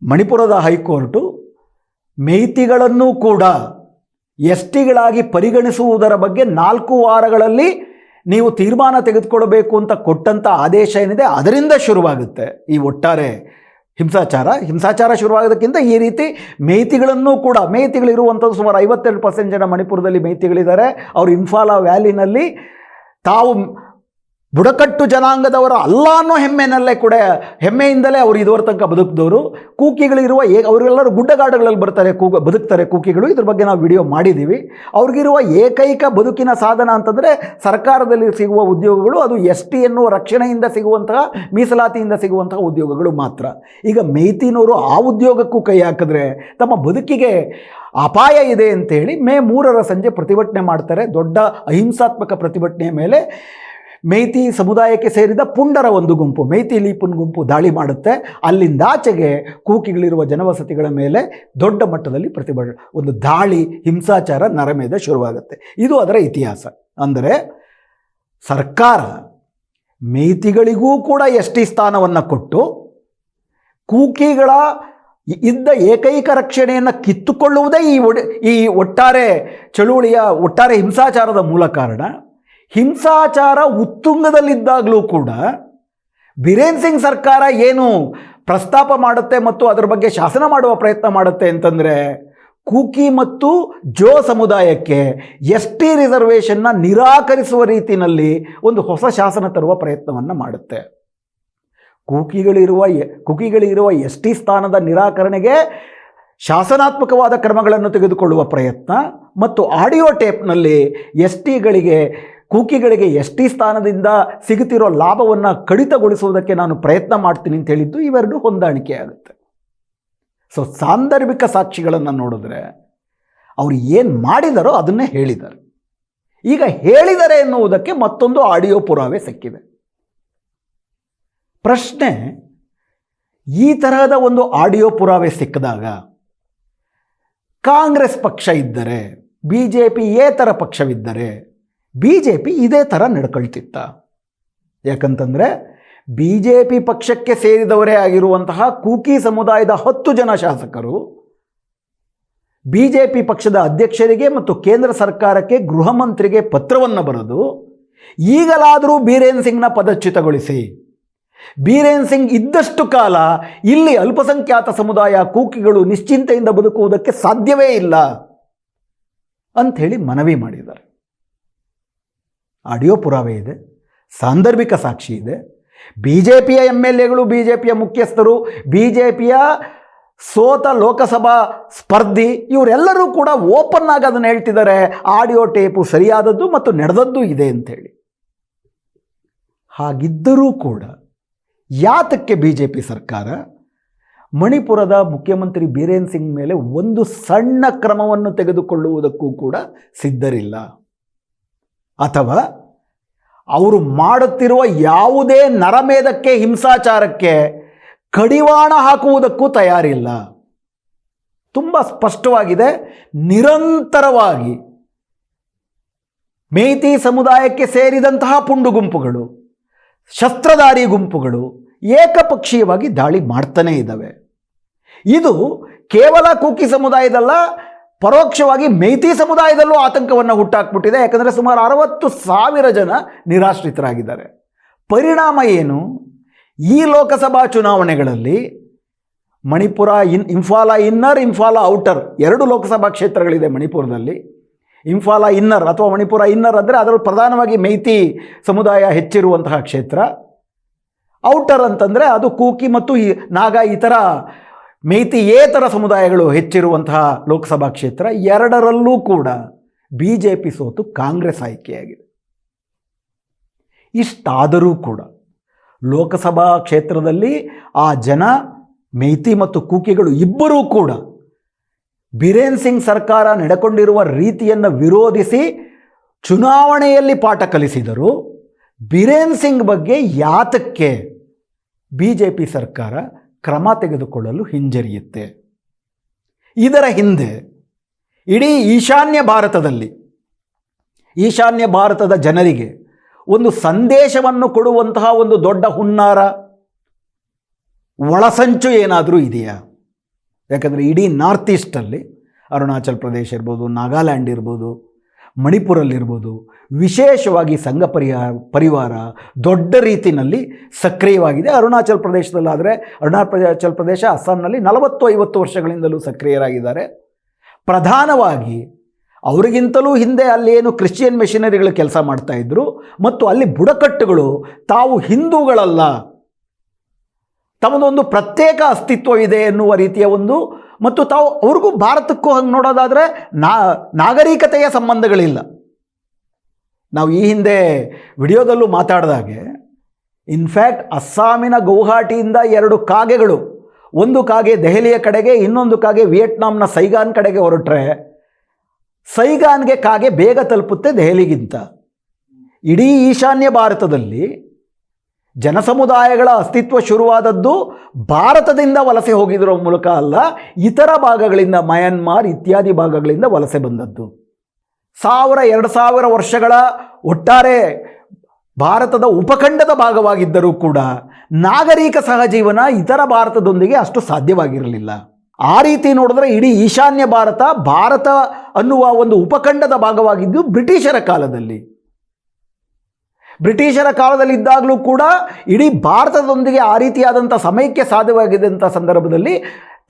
ಮಣಿಪುರದ ಹೈಕೋರ್ಟು ಮೇಯ್ತಿಗಳನ್ನು ಕೂಡ ಎಸ್ ಟಿಗಳಾಗಿ ಪರಿಗಣಿಸುವುದರ ಬಗ್ಗೆ ನಾಲ್ಕು ವಾರಗಳಲ್ಲಿ ನೀವು ತೀರ್ಮಾನ ತೆಗೆದುಕೊಳ್ಬೇಕು ಅಂತ ಕೊಟ್ಟಂಥ ಆದೇಶ ಏನಿದೆ, ಅದರಿಂದ ಶುರುವಾಗುತ್ತೆ. ಈ ಒಟ್ಟಾರೆ ಹಿಂಸಾಚಾರ ಹಿಂಸಾಚಾರ ಶುರುವಾಗೋದಕ್ಕಿಂತ ಈ ರೀತಿ ಮೇಯ್ತಿಗಳನ್ನು ಕೂಡ, ಮೇಯ್ತಿಗಳಿರುವಂಥದ್ದು ಸುಮಾರು ಐವತ್ತೆರಡು ಪರ್ಸೆಂಟ್ ಜನ ಮಣಿಪುರದಲ್ಲಿ ಮೇಯ್ತಿಗಳಿದ್ದಾರೆ. ಅವರು ಇಂಫಾಲ ವ್ಯಾಲಿನಲ್ಲಿ ತಾವು ಬುಡಕಟ್ಟು ಜನಾಂಗದವರ ಅಲ್ಲ ಅನ್ನೋ ಹೆಮ್ಮೆನಲ್ಲೇ ಕೂಡ ಹೆಮ್ಮೆಯಿಂದಲೇ ಅವರು ಇದುವರೆ ತನಕ ಬದುಕಿದವರು. ಕೂಕಿಗಳಿರುವ ಏ, ಅವರೆಲ್ಲರೂ ಗುಡ್ಡಗಾಡುಗಳಲ್ಲಿ ಬರ್ತಾರೆ, ಕೂಗ, ಬದುಕ್ತಾರೆ ಕೂಕಿಗಳು. ಇದ್ರ ಬಗ್ಗೆ ನಾವು ವಿಡಿಯೋ ಮಾಡಿದ್ದೀವಿ. ಅವ್ರಿಗಿರುವ ಏಕೈಕ ಬದುಕಿನ ಸಾಧನ ಅಂತಂದರೆ ಸರ್ಕಾರದಲ್ಲಿ ಸಿಗುವ ಉದ್ಯೋಗಗಳು, ಅದು ಎಸ್ ಟಿ ಎನ್ನುವ ರಕ್ಷಣೆಯಿಂದ ಸಿಗುವಂತಹ, ಮೀಸಲಾತಿಯಿಂದ ಸಿಗುವಂತಹ ಉದ್ಯೋಗಗಳು ಮಾತ್ರ. ಈಗ ಮೇಯ್ತಿನವರು ಆ ಉದ್ಯೋಗಕ್ಕೂ ಕೈ ಹಾಕಿದ್ರೆ ತಮ್ಮ ಬದುಕಿಗೆ ಅಪಾಯ ಇದೆ ಅಂತೇಳಿ ಮೇ ಮೂರರ ಸಂಜೆ ಪ್ರತಿಭಟನೆ ಮಾಡ್ತಾರೆ. ದೊಡ್ಡ ಅಹಿಂಸಾತ್ಮಕ ಪ್ರತಿಭಟನೆಯ ಮೇಲೆ ಮೇಯ್ತಿ ಸಮುದಾಯಕ್ಕೆ ಸೇರಿದ ಪುಂಡರ ಒಂದು ಗುಂಪು. ಮೇತಿ ಲೀಪನ್ ಗುಂಪು ದಾಳಿ ಮಾಡುತ್ತೆ. ಅಲ್ಲಿಂದಾಚೆಗೆ ಕೂಕಿಗಳಿರುವ ಜನವಸತಿಗಳ ಮೇಲೆ ದೊಡ್ಡ ಮಟ್ಟದಲ್ಲಿ ಪ್ರತಿಭಟ ಒಂದು ದಾಳಿ, ಹಿಂಸಾಚಾರ ನರಮೇಧ ಶುರುವಾಗುತ್ತೆ. ಇದು ಅದರ ಇತಿಹಾಸ. ಅಂದರೆ ಸರ್ಕಾರ ಮೈತಿಗಳಿಗೂ ಕೂಡ ಎಸ್ ಟಿ ಸ್ಥಾನವನ್ನು ಕೊಟ್ಟು ಕೂಕಿಗಳ ಇದ್ದ ಏಕೈಕ ರಕ್ಷಣೆಯನ್ನು ಕಿತ್ತುಕೊಳ್ಳುವುದೇ ಈ ಈ ಒಟ್ಟಾರೆ ಚಳುವಳಿಯ ಒಟ್ಟಾರೆ ಹಿಂಸಾಚಾರದ ಮೂಲ ಕಾರಣ. ಹಿಂಸಾಚಾರ ಉತ್ತುಂಗದಲ್ಲಿದ್ದಾಗಲೂ ಕೂಡ ಬಿರೇನ್ ಸಿಂಗ್ ಸರ್ಕಾರ ಏನು ಪ್ರಸ್ತಾಪ ಮಾಡುತ್ತೆ ಮತ್ತು ಅದರ ಬಗ್ಗೆ ಶಾಸನ ಮಾಡುವ ಪ್ರಯತ್ನ ಮಾಡುತ್ತೆ ಅಂತಂದರೆ ಕೂಕಿ ಮತ್ತು ಜೋ ಸಮುದಾಯಕ್ಕೆ ಎಸ್ ಟಿ ರಿಸರ್ವೇಷನ್ನ ನಿರಾಕರಿಸುವ ರೀತಿಯಲ್ಲಿ ಒಂದು ಹೊಸ ಶಾಸನ ತರುವ ಪ್ರಯತ್ನವನ್ನು ಮಾಡುತ್ತೆ. ಕೂಕಿಗಳಿರುವ ಕುಕಿಗಳಿರುವ ಎಸ್ ಟಿ ಸ್ಥಾನದ ನಿರಾಕರಣೆಗೆ ಶಾಸನಾತ್ಮಕವಾದ ಕ್ರಮಗಳನ್ನು ತೆಗೆದುಕೊಳ್ಳುವ ಪ್ರಯತ್ನ ಮತ್ತು ಆಡಿಯೋ ಟೇಪ್ನಲ್ಲಿ ಎಸ್ ಟಿಗಳಿಗೆ ಕೂಕಿಗಳಿಗೆ ಎಸ್ ಟಿ ಸ್ಥಾನದಿಂದ ಸಿಗುತ್ತಿರೋ ಲಾಭವನ್ನು ಕಡಿತಗೊಳಿಸುವುದಕ್ಕೆ ನಾನು ಪ್ರಯತ್ನ ಮಾಡ್ತೀನಿ ಅಂತ ಹೇಳಿದ್ದು ಇವೆರಡು ಹೊಂದಾಣಿಕೆ ಆಗುತ್ತೆ. ಸೊ ಸಾಂದರ್ಭಿಕ ಸಾಕ್ಷಿಗಳನ್ನು ನೋಡಿದ್ರೆ ಅವರು ಏನು ಮಾಡಿದಾರೋ ಅದನ್ನೇ ಹೇಳಿದ್ದಾರೆ. ಈಗ ಹೇಳಿದ್ದಾರೆ ಎನ್ನುವುದಕ್ಕೆ ಮತ್ತೊಂದು ಆಡಿಯೋ ಪುರಾವೆ ಸಿಕ್ಕಿದೆ. ಪ್ರಶ್ನೆ, ಈ ತರಹದ ಒಂದು ಆಡಿಯೋ ಪುರಾವೆ ಸಿಕ್ಕಿದಾಗ ಕಾಂಗ್ರೆಸ್ ಪಕ್ಷ ಇದ್ದರೆ ಬಿ ಜೆ ಪಿ ಏತರ ಪಕ್ಷವಿದ್ದರೆ ಬಿ ಜೆ ಪಿ ಇದೇ ಥರ ನಡ್ಕೊಳ್ತಿತ್ತ. ಯಾಕಂತಂದರೆ ಬಿ ಜೆ ಪಿ ಪಕ್ಷಕ್ಕೆ ಸೇರಿದವರೇ ಆಗಿರುವಂತಹ ಕೂಕಿ ಸಮುದಾಯದ ಹತ್ತು ಜನ ಶಾಸಕರು ಬಿ ಜೆ ಪಿ ಪಕ್ಷದ ಅಧ್ಯಕ್ಷರಿಗೆ ಮತ್ತು ಕೇಂದ್ರ ಸರ್ಕಾರಕ್ಕೆ ಗೃಹ ಮಂತ್ರಿಗೆ ಪತ್ರವನ್ನು ಬರೆದು, ಈಗಲಾದರೂ ಬೀರೇನ್ ಸಿಂಗ್ನ ಪದಚ್ಯುತಗೊಳಿಸಿ. ಬೀರೇನ್ ಸಿಂಗ್ ಇದ್ದಷ್ಟು ಕಾಲ ಇಲ್ಲಿ ಅಲ್ಪಸಂಖ್ಯಾತ ಸಮುದಾಯ ಕೂಕಿಗಳು ನಿಶ್ಚಿಂತೆಯಿಂದ ಬದುಕುವುದಕ್ಕೆ ಸಾಧ್ಯವೇ ಇಲ್ಲ ಅಂಥೇಳಿ ಮನವಿ ಮಾಡಿದ್ದಾರೆ. ಆಡಿಯೋ ಪುರಾವೆ ಇದೆ, ಸಾಂದರ್ಭಿಕ ಸಾಕ್ಷಿ ಇದೆ. ಬಿ ಜೆ ಪಿಯ ಎಂ ಎಲ್ ಎಗಳು ಬಿ ಜೆ ಪಿಯ ಮುಖ್ಯಸ್ಥರು ಬಿ ಜೆ ಪಿಯ ಸೋತ ಲೋಕಸಭಾ ಸ್ಪರ್ಧಿ, ಇವರೆಲ್ಲರೂ ಕೂಡ ಓಪನ್ ಆಗಿ ಅದನ್ನು ಹೇಳ್ತಿದ್ದಾರೆ. ಆಡಿಯೋ ಟೇಪು ಸರಿಯಾದದ್ದು ಮತ್ತು ನಡೆದದ್ದು ಇದೆ ಅಂತೇಳಿ ಹಾಗಿದ್ದರೂ ಕೂಡ ಯಾತಕ್ಕೆ ಬಿ ಜೆ ಪಿ ಸರ್ಕಾರ? ಮಣಿಪುರದ ಮುಖ್ಯಮಂತ್ರಿ ಬೀರೇನ್ ಸಿಂಗ್ ಮೇಲೆ ಒಂದು ಸಣ್ಣ ಕ್ರಮವನ್ನು ತೆಗೆದುಕೊಳ್ಳುವುದಕ್ಕೂ ಕೂಡ ಸಿದ್ಧರಿಲ್ಲ. ಅಥವಾ ಅವರು ಮಾಡುತ್ತಿರುವ ಯಾವುದೇ ನರಮೇಧಕ್ಕೆ, ಹಿಂಸಾಚಾರಕ್ಕೆ ಕಡಿವಾಣ ಹಾಕುವುದಕ್ಕೂ ತಯಾರಿಲ್ಲ. ತುಂಬ ಸ್ಪಷ್ಟವಾಗಿದೆ. ನಿರಂತರವಾಗಿ ಮೇತಿ ಸಮುದಾಯಕ್ಕೆ ಸೇರಿದಂತಹ ಪುಂಡು ಗುಂಪುಗಳು, ಶಸ್ತ್ರಧಾರಿ ಗುಂಪುಗಳು ಏಕಪಕ್ಷೀಯವಾಗಿ ದಾಳಿ ಮಾಡ್ತಾನೇ ಇದ್ದಾವೆ. ಇದು ಕೇವಲ ಕೂಕಿ ಸಮುದಾಯದಲ್ಲ ಪರೋಕ್ಷವಾಗಿ ಮೈತಿ ಸಮುದಾಯದಲ್ಲೂ ಆತಂಕವನ್ನು ಹುಟ್ಟಾಕ್ಬಿಟ್ಟಿದೆ. ಯಾಕಂದರೆ ಸುಮಾರು ಅರವತ್ತು ಸಾವಿರ ಜನ ನಿರಾಶ್ರಿತರಾಗಿದ್ದಾರೆ. ಪರಿಣಾಮ ಏನು? ಈ ಲೋಕಸಭಾ ಚುನಾವಣೆಗಳಲ್ಲಿ Manipur in, Imphal inner, Imphal outer ಎರಡು ಲೋಕಸಭಾ ಕ್ಷೇತ್ರಗಳಿದೆ ಮಣಿಪುರದಲ್ಲಿ. ಇಂಫಾಲ ಇನ್ನರ್ ಅಥವಾ ಮಣಿಪುರ ಇನ್ನರ್ ಅಂದರೆ ಅದರಲ್ಲಿ ಪ್ರಧಾನವಾಗಿ ಮೈತಿ ಸಮುದಾಯ ಹೆಚ್ಚಿರುವಂತಹ ಕ್ಷೇತ್ರ. ಔಟರ್ ಅಂತಂದರೆ ಅದು ಕೂಕಿ ಮತ್ತು ಈ ನಾಗ ಇತರ ಮೇತಿಯೇತರ ಸಮುದಾಯಗಳು ಹೆಚ್ಚಿರುವಂತಹ ಲೋಕಸಭಾ ಕ್ಷೇತ್ರ ಎರಡರಲ್ಲೂ ಕೂಡ ಬಿ ಜೆ ಪಿ ಸೋತು ಕಾಂಗ್ರೆಸ್ ಆಯ್ಕೆಯಾಗಿದೆ. ಇಷ್ಟಾದರೂ ಕೂಡ ಲೋಕಸಭಾ ಕ್ಷೇತ್ರದಲ್ಲಿ ಆ ಜನ ಮೇತಿ ಮತ್ತು ಕೂಕಿಗಳು ಇಬ್ಬರೂ ಕೂಡ ಬಿರೇನ್ ಸಿಂಗ್ ಸರ್ಕಾರ ನಡೆಕೊಂಡಿರುವ ರೀತಿಯನ್ನು ವಿರೋಧಿಸಿ ಚುನಾವಣೆಯಲ್ಲಿ ಪಾಠ ಕಲಿಸಿದರು ಬಿರೇನ್ ಸಿಂಗ್ ಬಗ್ಗೆ ಯಾತಕ್ಕೆ ಬಿ ಜೆ ಪಿ ಸರ್ಕಾರ ಕ್ರಮ ತೆಗೆದುಕೊಳ್ಳಲು ಹಿಂಜರಿಯುತ್ತೆ. ಇದರ ಹಿಂದೆ ಇಡೀ ಈಶಾನ್ಯ ಭಾರತದಲ್ಲಿ, ಈಶಾನ್ಯ ಭಾರತದ ಜನರಿಗೆ ಒಂದು ಸಂದೇಶವನ್ನು ಕೊಡುವಂತಹ ಒಂದು ದೊಡ್ಡ ಹುನ್ನಾರ, ಒಳಸಂಚು ಏನಾದರೂ ಇದೆಯಾ? ಯಾಕಂದರೆ ಇಡೀ ನಾರ್ತ್ ಈಸ್ಟಲ್ಲಿ ಅರುಣಾಚಲ್ ಪ್ರದೇಶ ಇರ್ಬೋದು, ನಾಗಾಲ್ಯಾಂಡ್ ಇರ್ಬೋದು ಮಣಿಪುರಲ್ಲಿರ್ಬೋದು. ವಿಶೇಷವಾಗಿ ಸಂಘ ಪರಿಹಾರ ಪರಿವಾರ ದೊಡ್ಡ ರೀತಿಯಲ್ಲಿ ಸಕ್ರಿಯವಾಗಿದೆ. ಅರುಣಾಚಲ ಪ್ರದೇಶದಲ್ಲಾದರೆ ಅರುಣಾಚಲ ಪ್ರದೇಶ ಅಸ್ಸಾಂನಲ್ಲಿ ನಲವತ್ತು ಐವತ್ತು ವರ್ಷಗಳಿಂದಲೂ ಸಕ್ರಿಯರಾಗಿದ್ದಾರೆ. ಪ್ರಧಾನವಾಗಿ ಅವರಿಗಿಂತಲೂ ಹಿಂದೆ ಅಲ್ಲಿ ಏನು ಕ್ರಿಶ್ಚಿಯನ್ ಮಿಷನರಿಗಳು ಕೆಲಸ ಮಾಡ್ತಾಯಿದ್ರು ಮತ್ತು ಅಲ್ಲಿ ಬುಡಕಟ್ಟುಗಳು ತಾವು ಹಿಂದೂಗಳಲ್ಲ, ತಮ್ಮದೊಂದು ಪ್ರತ್ಯೇಕ ಅಸ್ತಿತ್ವವಿದೆ ಎನ್ನುವ ರೀತಿಯ ಒಂದು ಮತ್ತು ತಾವು ಅವ್ರಿಗೂ ಭಾರತಕ್ಕೂ ಹಂಗೆ ನೋಡೋದಾದರೆ ನಾ, ನಾಗರಿಕತೆಯ ಸಂಬಂಧಗಳಿಲ್ಲ. ನಾವು ಈ ಹಿಂದೆ ವಿಡಿಯೋದಲ್ಲೂ ಮಾತಾಡಿದಾಗೆ ಇನ್ಫ್ಯಾಕ್ಟ್ ಅಸ್ಸಾಮಿನ ಗೌಹಾಟಿಯಿಂದ ಎರಡು ಕಾಗೆಗಳು, ಒಂದು ಕಾಗೆ ದೆಹಲಿಯ ಕಡೆಗೆ, ಇನ್ನೊಂದು ಕಾಗೆ ವಿಯೆಟ್ನಾಂನ ಸೈಗಾನ್ ಕಡೆಗೆ ಹೊರಟ್ರೆ, ಸೈಗಾನ್ಗೆ ಕಾಗೆ ಬೇಗ ತಲುಪುತ್ತೆ ದೆಹಲಿಗಿಂತ. ಇಡೀ ಈಶಾನ್ಯ ಭಾರತದಲ್ಲಿ ಜನಸಮುದಾಯಗಳ ಅಸ್ತಿತ್ವ ಶುರುವಾದದ್ದು ಭಾರತದಿಂದ ವಲಸೆ ಹೋಗಿದ್ರ ಮೂಲಕ ಅಲ್ಲ, ಇತರ ಭಾಗಗಳಿಂದ ಮಯನ್ಮಾರ್ ಇತ್ಯಾದಿ ಭಾಗಗಳಿಂದ ವಲಸೆ ಬಂದದ್ದು. ಸಾವಿರ, ಎರಡು ಸಾವಿರ ವರ್ಷಗಳ ಒಟ್ಟಾರೆ ಭಾರತದ ಉಪಖಂಡದ ಭಾಗವಾಗಿದ್ದರೂ ಕೂಡ ನಾಗರಿಕ ಸಹಜೀವನ ಇತರ ಭಾರತದೊಂದಿಗೆ ಅಷ್ಟು ಸಾಧ್ಯವಾಗಿರಲಿಲ್ಲ. ಆ ರೀತಿ ನೋಡಿದ್ರೆ ಇಡೀ ಈಶಾನ್ಯ ಭಾರತ ಭಾರತ ಅನ್ನುವ ಒಂದು ಉಪಖಂಡದ ಭಾಗವಾಗಿದ್ದು ಬ್ರಿಟಿಷರ ಕಾಲದಲ್ಲಿ. ಬ್ರಿಟಿಷರ ಕಾಲದಲ್ಲಿ ಇದ್ದಾಗಲೂ ಕೂಡ ಇಡೀ ಭಾರತದೊಂದಿಗೆ ಆ ರೀತಿಯಾದಂಥ ಸಮಯಕ್ಕೆ ಸಾಧ್ಯವಾಗಿದ್ದಂಥ ಸಂದರ್ಭದಲ್ಲಿ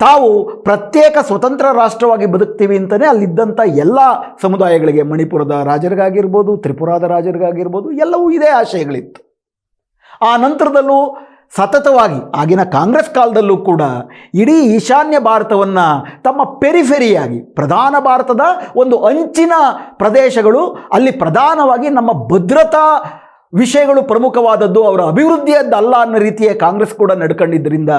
ತಾವು ಪ್ರತ್ಯೇಕ ಸ್ವತಂತ್ರ ರಾಷ್ಟ್ರವಾಗಿ ಬದುಕ್ತೀವಿ ಅಂತಲೇ ಅಲ್ಲಿದ್ದಂಥ ಎಲ್ಲ ಸಮುದಾಯಗಳಿಗೆ ಮಣಿಪುರದ ರಾಜರಿಗಾಗಿರ್ಬೋದು, ತ್ರಿಪುರಾದ ರಾಜರಿಗಾಗಿರ್ಬೋದು, ಎಲ್ಲವೂ ಇದೇ ಆಶಯಗಳಿತ್ತು. ಆ ನಂತರದಲ್ಲೂ ಸತತವಾಗಿ ಆಗಿನ ಕಾಂಗ್ರೆಸ್ ಕಾಲದಲ್ಲೂ ಕೂಡ ಇಡೀ ಈಶಾನ್ಯ ಭಾರತವನ್ನು ತಮ್ಮ ಪೆರಿಫೆರಿಯಾಗಿ, ಪ್ರಧಾನ ಭಾರತದ ಒಂದು ಅಂಚಿನ ಪ್ರದೇಶಗಳು ಅಲ್ಲಿ ಪ್ರಧಾನವಾಗಿ ನಮ್ಮ ಭದ್ರತಾ ವಿಷಯಗಳು ಪ್ರಮುಖವಾದದ್ದು ಅವರ ಅಭಿವೃದ್ಧಿಯದ್ದಲ್ಲ ಅನ್ನೋ ರೀತಿಯ ಕಾಂಗ್ರೆಸ್ ಕೂಡ ನಡ್ಕೊಂಡಿದ್ದರಿಂದ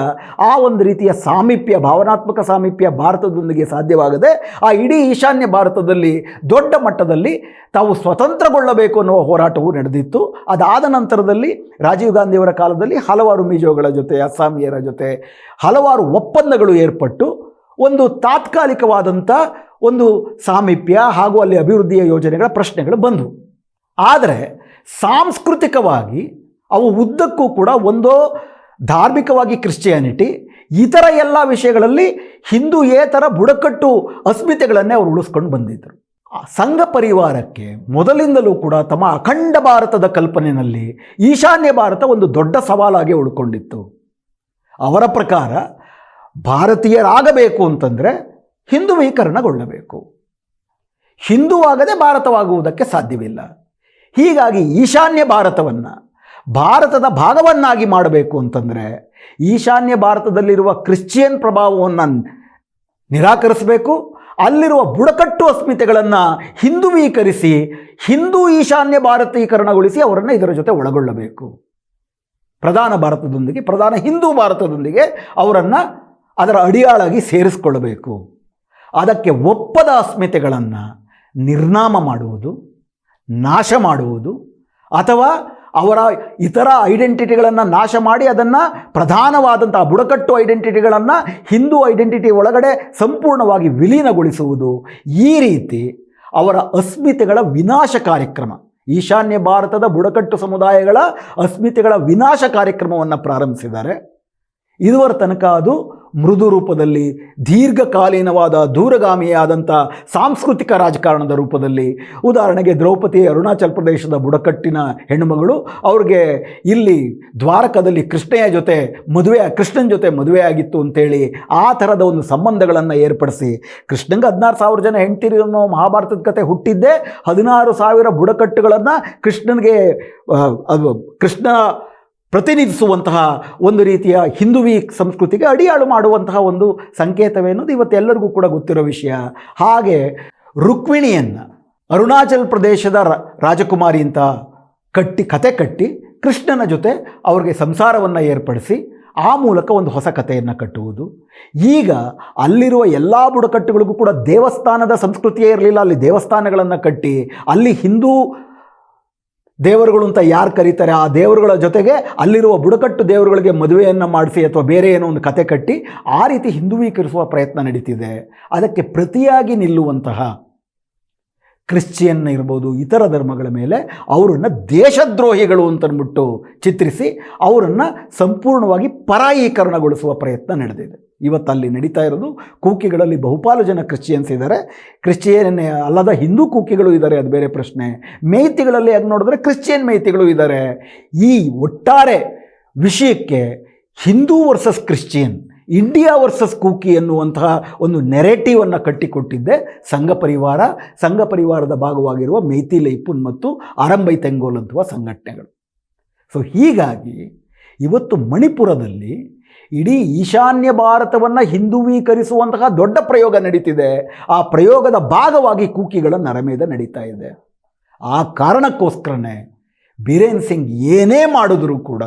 ಆ ಒಂದು ರೀತಿಯ ಸಾಮೀಪ್ಯ, ಭಾವನಾತ್ಮಕ ಸಾಮೀಪ್ಯ ಭಾರತದೊಂದಿಗೆ ಸಾಧ್ಯವಾಗದೆ ಆ ಇಡೀ ಈಶಾನ್ಯ ಭಾರತದಲ್ಲಿ ದೊಡ್ಡ ಮಟ್ಟದಲ್ಲಿ ತಾವು ಸ್ವತಂತ್ರಗೊಳ್ಳಬೇಕು ಅನ್ನುವ ಹೋರಾಟವು ನಡೆದಿತ್ತು. ಅದಾದ ನಂತರದಲ್ಲಿ ರಾಜೀವ್ ಗಾಂಧಿಯವರ ಕಾಲದಲ್ಲಿ ಹಲವಾರು ಮಿಜೋಗಳ ಜೊತೆ, ಅಸ್ಸಾಮಿಯರ ಜೊತೆ ಹಲವಾರು ಒಪ್ಪಂದಗಳು ಏರ್ಪಟ್ಟು ಒಂದು ತಾತ್ಕಾಲಿಕವಾದಂಥ ಒಂದು ಸಾಮೀಪ್ಯ ಹಾಗೂ ಅಲ್ಲಿ ಅಭಿವೃದ್ಧಿಯ ಯೋಜನೆಗಳ ಪ್ರಶ್ನೆಗಳು ಬಂದವು. ಆದರೆ ಸಾಂಸ್ಕೃತಿಕವಾಗಿ ಅವು ಉದ್ದಕ್ಕೂ ಕೂಡ ಒಂದೋ ಧಾರ್ಮಿಕವಾಗಿ ಕ್ರಿಶ್ಚಿಯಾನಿಟಿ, ಇತರ ಎಲ್ಲ ವಿಷಯಗಳಲ್ಲಿ ಹಿಂದೂಯೇತರ ಬುಡಕಟ್ಟು ಅಸ್ಮಿತೆಗಳನ್ನೇ ಅವರು ಉಳಿಸ್ಕೊಂಡು ಬಂದಿದ್ದರು ಆ ಸಂಘ ಪರಿವಾರಕ್ಕೆ ಮೊದಲಿಂದಲೂ ಕೂಡ ತಮ್ಮ ಅಖಂಡ ಭಾರತದ ಕಲ್ಪನೆಯಲ್ಲಿ ಈಶಾನ್ಯ ಭಾರತ ಒಂದು ದೊಡ್ಡ ಸವಾಲಾಗಿ ಉಳ್ಕೊಂಡಿತ್ತು. ಅವರ ಪ್ರಕಾರ ಭಾರತೀಯರಾಗಬೇಕು ಅಂತಂದರೆ ಹಿಂದುವೀಕರಣಗೊಳ್ಳಬೇಕು. ಹಿಂದೂ ಆಗದೆ ಭಾರತವಾಗುವುದಕ್ಕೆ ಸಾಧ್ಯವಿಲ್ಲ. ಹೀಗಾಗಿ ಈಶಾನ್ಯ ಭಾರತವನ್ನು ಭಾರತದ ಭಾಗವನ್ನಾಗಿ ಮಾಡಬೇಕು ಅಂತಂದರೆ ಈಶಾನ್ಯ ಭಾರತದಲ್ಲಿರುವ ಕ್ರಿಶ್ಚಿಯನ್ ಪ್ರಭಾವವನ್ನು ನಿರಾಕರಿಸಬೇಕು, ಅಲ್ಲಿರುವ ಬುಡಕಟ್ಟು ಅಸ್ಮಿತೆಗಳನ್ನು ಹಿಂದುವೀಕರಿಸಿ, ಹಿಂದೂ ಈಶಾನ್ಯ ಭಾರತೀಕರಣಗೊಳಿಸಿ ಅವರನ್ನು ಇದರ ಜೊತೆ ಒಳಗೊಳ್ಳಬೇಕು. ಪ್ರಧಾನ ಭಾರತದೊಂದಿಗೆ, ಪ್ರಧಾನ ಹಿಂದೂ ಭಾರತದೊಂದಿಗೆ ಅವರನ್ನು ಅದರ ಅಡಿಯಾಳಾಗಿ ಸೇರಿಸಿಕೊಳ್ಳಬೇಕು ಅದಕ್ಕೆ ಒಪ್ಪದ ಅಸ್ಮಿತೆಗಳನ್ನು ನಿರ್ನಾಮ ಮಾಡುವುದು ನಾಶ ಮಾಡುವುದು ಅಥವಾ ಅವರ ಇತರ ಐಡೆಂಟಿಟಿಗಳನ್ನು ನಾಶ ಮಾಡಿ ಅದನ್ನು ಪ್ರಧಾನವಾದಂಥ ಬುಡಕಟ್ಟು ಐಡೆಂಟಿಟಿಗಳನ್ನು ಹಿಂದೂ ಐಡೆಂಟಿಟಿ ಒಳಗಡೆ ಸಂಪೂರ್ಣವಾಗಿ ವಿಲೀನಗೊಳಿಸುವುದು ಈ ರೀತಿ ಅವರ ಅಸ್ಮಿತೆಗಳ ವಿನಾಶ ಕಾರ್ಯಕ್ರಮ. ಈಶಾನ್ಯ ಭಾರತದ ಬುಡಕಟ್ಟು ಸಮುದಾಯಗಳ ಅಸ್ಮಿತೆಗಳ ವಿನಾಶ ಕಾರ್ಯಕ್ರಮವನ್ನು ಪ್ರಾರಂಭಿಸಿದ್ದಾರೆ. ಇದುವರ ತನಕ ಅದು ಮೃದು ರೂಪದಲ್ಲಿ, ದೀರ್ಘಕಾಲೀನವಾದ ದೂರಗಾಮಿಯಾದಂಥ ಸಾಂಸ್ಕೃತಿಕ ರಾಜಕಾರಣದ ರೂಪದಲ್ಲಿ. ಉದಾಹರಣೆಗೆ ದ್ರೌಪದಿ ಅರುಣಾಚಲ ಪ್ರದೇಶದ ಬುಡಕಟ್ಟಿನ ಹೆಣ್ಣುಮಗಳು, ಅವ್ರಿಗೆ ಇಲ್ಲಿ ದ್ವಾರಕದಲ್ಲಿ ಕೃಷ್ಣೆಯ ಜೊತೆ ಮದುವೆ, ಕೃಷ್ಣನ ಜೊತೆ ಮದುವೆ ಆಗಿತ್ತು ಅಂತೇಳಿ ಆ ಥರದ ಒಂದು ಸಂಬಂಧಗಳನ್ನು ಏರ್ಪಡಿಸಿ ಕೃಷ್ಣಂಗೆ ಹದಿನಾರು ಸಾವಿರ ಜನ ಹೆಂಡತಿರಿ ಅನ್ನೋ ಮಹಾಭಾರತದ ಕತೆ ಹುಟ್ಟಿದ್ದೇ ಹದಿನಾರು ಸಾವಿರ ಬುಡಕಟ್ಟುಗಳನ್ನು ಕೃಷ್ಣನಿಗೆ ಕೃಷ್ಣ ಪ್ರತಿನಿಧಿಸುವಂತಹ ಒಂದು ರೀತಿಯ ಹಿಂದುವಿ ಸಂಸ್ಕೃತಿಗೆ ಅಡಿಯಾಳು ಮಾಡುವಂತಹ ಒಂದು ಸಂಕೇತವೇನೋದು ಇವತ್ತೆಲ್ಲರಿಗೂ ಕೂಡ ಗೊತ್ತಿರೋ ವಿಷಯ. ಹಾಗೆ ರುಕ್ಮಿಣಿಯನ್ನು ಅರುಣಾಚಲ್ ಪ್ರದೇಶದ ರಾಜಕುಮಾರಿ ಅಂತ ಕಟ್ಟಿ, ಕತೆ ಕಟ್ಟಿ ಕೃಷ್ಣನ ಜೊತೆ ಅವ್ರಿಗೆ ಸಂಸಾರವನ್ನು ಏರ್ಪಡಿಸಿ ಆ ಮೂಲಕ ಒಂದು ಹೊಸ ಕಥೆಯನ್ನು ಕಟ್ಟುವುದು. ಈಗ ಅಲ್ಲಿರುವ ಎಲ್ಲ ಬುಡಕಟ್ಟುಗಳಿಗೂ ಕೂಡ ದೇವಸ್ಥಾನದ ಸಂಸ್ಕೃತಿಯೇ ಇರಲಿಲ್ಲ. ಅಲ್ಲಿ ದೇವಸ್ಥಾನಗಳನ್ನು ಕಟ್ಟಿ, ಅಲ್ಲಿ ಹಿಂದೂ ದೇವರುಗಳು ಅಂತ ಯಾರು ಕರೀತಾರೆ, ಆ ದೇವರುಗಳ ಜೊತೆಗೆ ಅಲ್ಲಿರುವ ಬುಡಕಟ್ಟು ದೇವರುಗಳಿಗೆ ಮದುವೆಯನ್ನು ಮಾಡಿಸಿ ಅಥವಾ ಬೇರೆ ಏನೋ ಒಂದು ಕತೆ ಕಟ್ಟಿ ಆ ರೀತಿ ಹಿಂದುವೀಕರಿಸುವ ಪ್ರಯತ್ನ ನಡೀತಿದೆ. ಅದಕ್ಕೆ ಪ್ರತಿಯಾಗಿ ನಿಲ್ಲುವಂತಹ ಕ್ರಿಶ್ಚಿಯನ್ ಇರ್ಬೋದು ಇತರ ಧರ್ಮಗಳ ಮೇಲೆ ಅವರನ್ನು ದೇಶದ್ರೋಹಿಗಳು ಅಂತಂದ್ಬಿಟ್ಟು ಚಿತ್ರಿಸಿ ಅವರನ್ನು ಸಂಪೂರ್ಣವಾಗಿ ಪರಾಯೀಕರಣಗೊಳಿಸುವ ಪ್ರಯತ್ನ ನಡೆದಿದೆ. ಇವತ್ತು ಅಲ್ಲಿ ನಡೀತಾ ಇರೋದು ಕೂಕಿಗಳಲ್ಲಿ ಬಹುಪಾಲು ಜನ ಕ್ರಿಶ್ಚಿಯನ್ಸ್ ಇದ್ದಾರೆ. ಕ್ರಿಶ್ಚಿಯನ್ ಅಲ್ಲದ ಹಿಂದೂ ಕೂಕಿಗಳು ಇದ್ದಾರೆ, ಅದು ಬೇರೆ ಪ್ರಶ್ನೆ. ಮೇಯ್ತಿಗಳಲ್ಲಿ ಅದು ನೋಡಿದ್ರೆ ಕ್ರಿಶ್ಚಿಯನ್ ಮೇಯ್ತಿಗಳು ಇದ್ದಾರೆ. ಈ ಒಟ್ಟಾರೆ ವಿಷಯಕ್ಕೆ Hindu versus Christian India versus Kuki ಎನ್ನುವಂತಹ ಒಂದು ನೆರೆಟಿವನ್ನು ಕಟ್ಟಿಕೊಟ್ಟಿದ್ದೆ. ಸಂಘ ಪರಿವಾರ, ಸಂಘ ಪರಿವಾರದ ಭಾಗವಾಗಿರುವ ಮೈತಿ ಲೈಪುನ್ ಮತ್ತು ಆರಂಬೈ ತೆಂಗೋಲ್ ಅಂತಹ ಸಂಘಟನೆಗಳು. ಸೊ ಹೀಗಾಗಿ ಇವತ್ತು ಮಣಿಪುರದಲ್ಲಿ ಇಡೀ ಈಶಾನ್ಯ ಭಾರತವನ್ನು ಹಿಂದುವೀಕರಿಸುವಂತಹ ದೊಡ್ಡ ಪ್ರಯೋಗ ನಡೀತಿದೆ. ಆ ಪ್ರಯೋಗದ ಭಾಗವಾಗಿ ಕೂಕಿಗಳ ನರಮೇಧ ನಡೀತಾ ಇದೆ. ಆ ಕಾರಣಕ್ಕೋಸ್ಕರನೇ ಬಿರೇನ್ ಸಿಂಗ್ ಏನೇ ಮಾಡಿದರೂ ಕೂಡ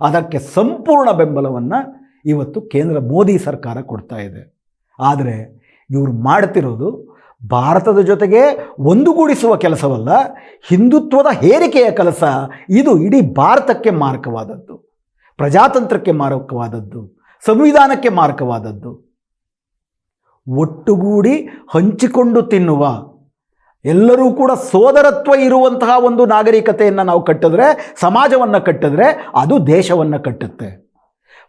ಅದಕ್ಕೆ ಸಂಪೂರ್ಣ ಬೆಂಬಲವನ್ನು ಇವತ್ತು ಕೇಂದ್ರ ಮೋದಿ ಸರ್ಕಾರ ಕೊಡ್ತಾ ಇದೆ. ಆದರೆ ಇವರು ಮಾಡ್ತಿರೋದು ಭಾರತದ ಜೊತೆಗೆ ಒಂದುಗೂಡಿಸುವ ಕೆಲಸವಲ್ಲ, ಹಿಂದುತ್ವದ ಹೇರಿಕೆಯ ಕೆಲಸ. ಇದು ಇಡೀ ಭಾರತಕ್ಕೆ ಮಾರಕವಾದದ್ದು. ಪ್ರಜಾತಂತ್ರಕ್ಕೆ ಮಾರಕವಾದದ್ದು. ಸಂವಿಧಾನಕ್ಕೆ ಮಾರಕವಾದದ್ದು. ಒಟ್ಟುಗೂಡಿ ಹಂಚಿಕೊಂಡು ತಿನ್ನುವ. ಎಲ್ಲರೂ ಕೂಡ ಸೋದರತ್ವ ಇರುವಂತಹ ಒಂದು ನಾಗರಿಕತೆಯನ್ನು ನಾವು ಕಟ್ಟಿದ್ರೆ, ಸಮಾಜವನ್ನು ಕಟ್ಟಿದ್ರೆ ಅದು ದೇಶವನ್ನು ಕಟ್ಟುತ್ತೆ.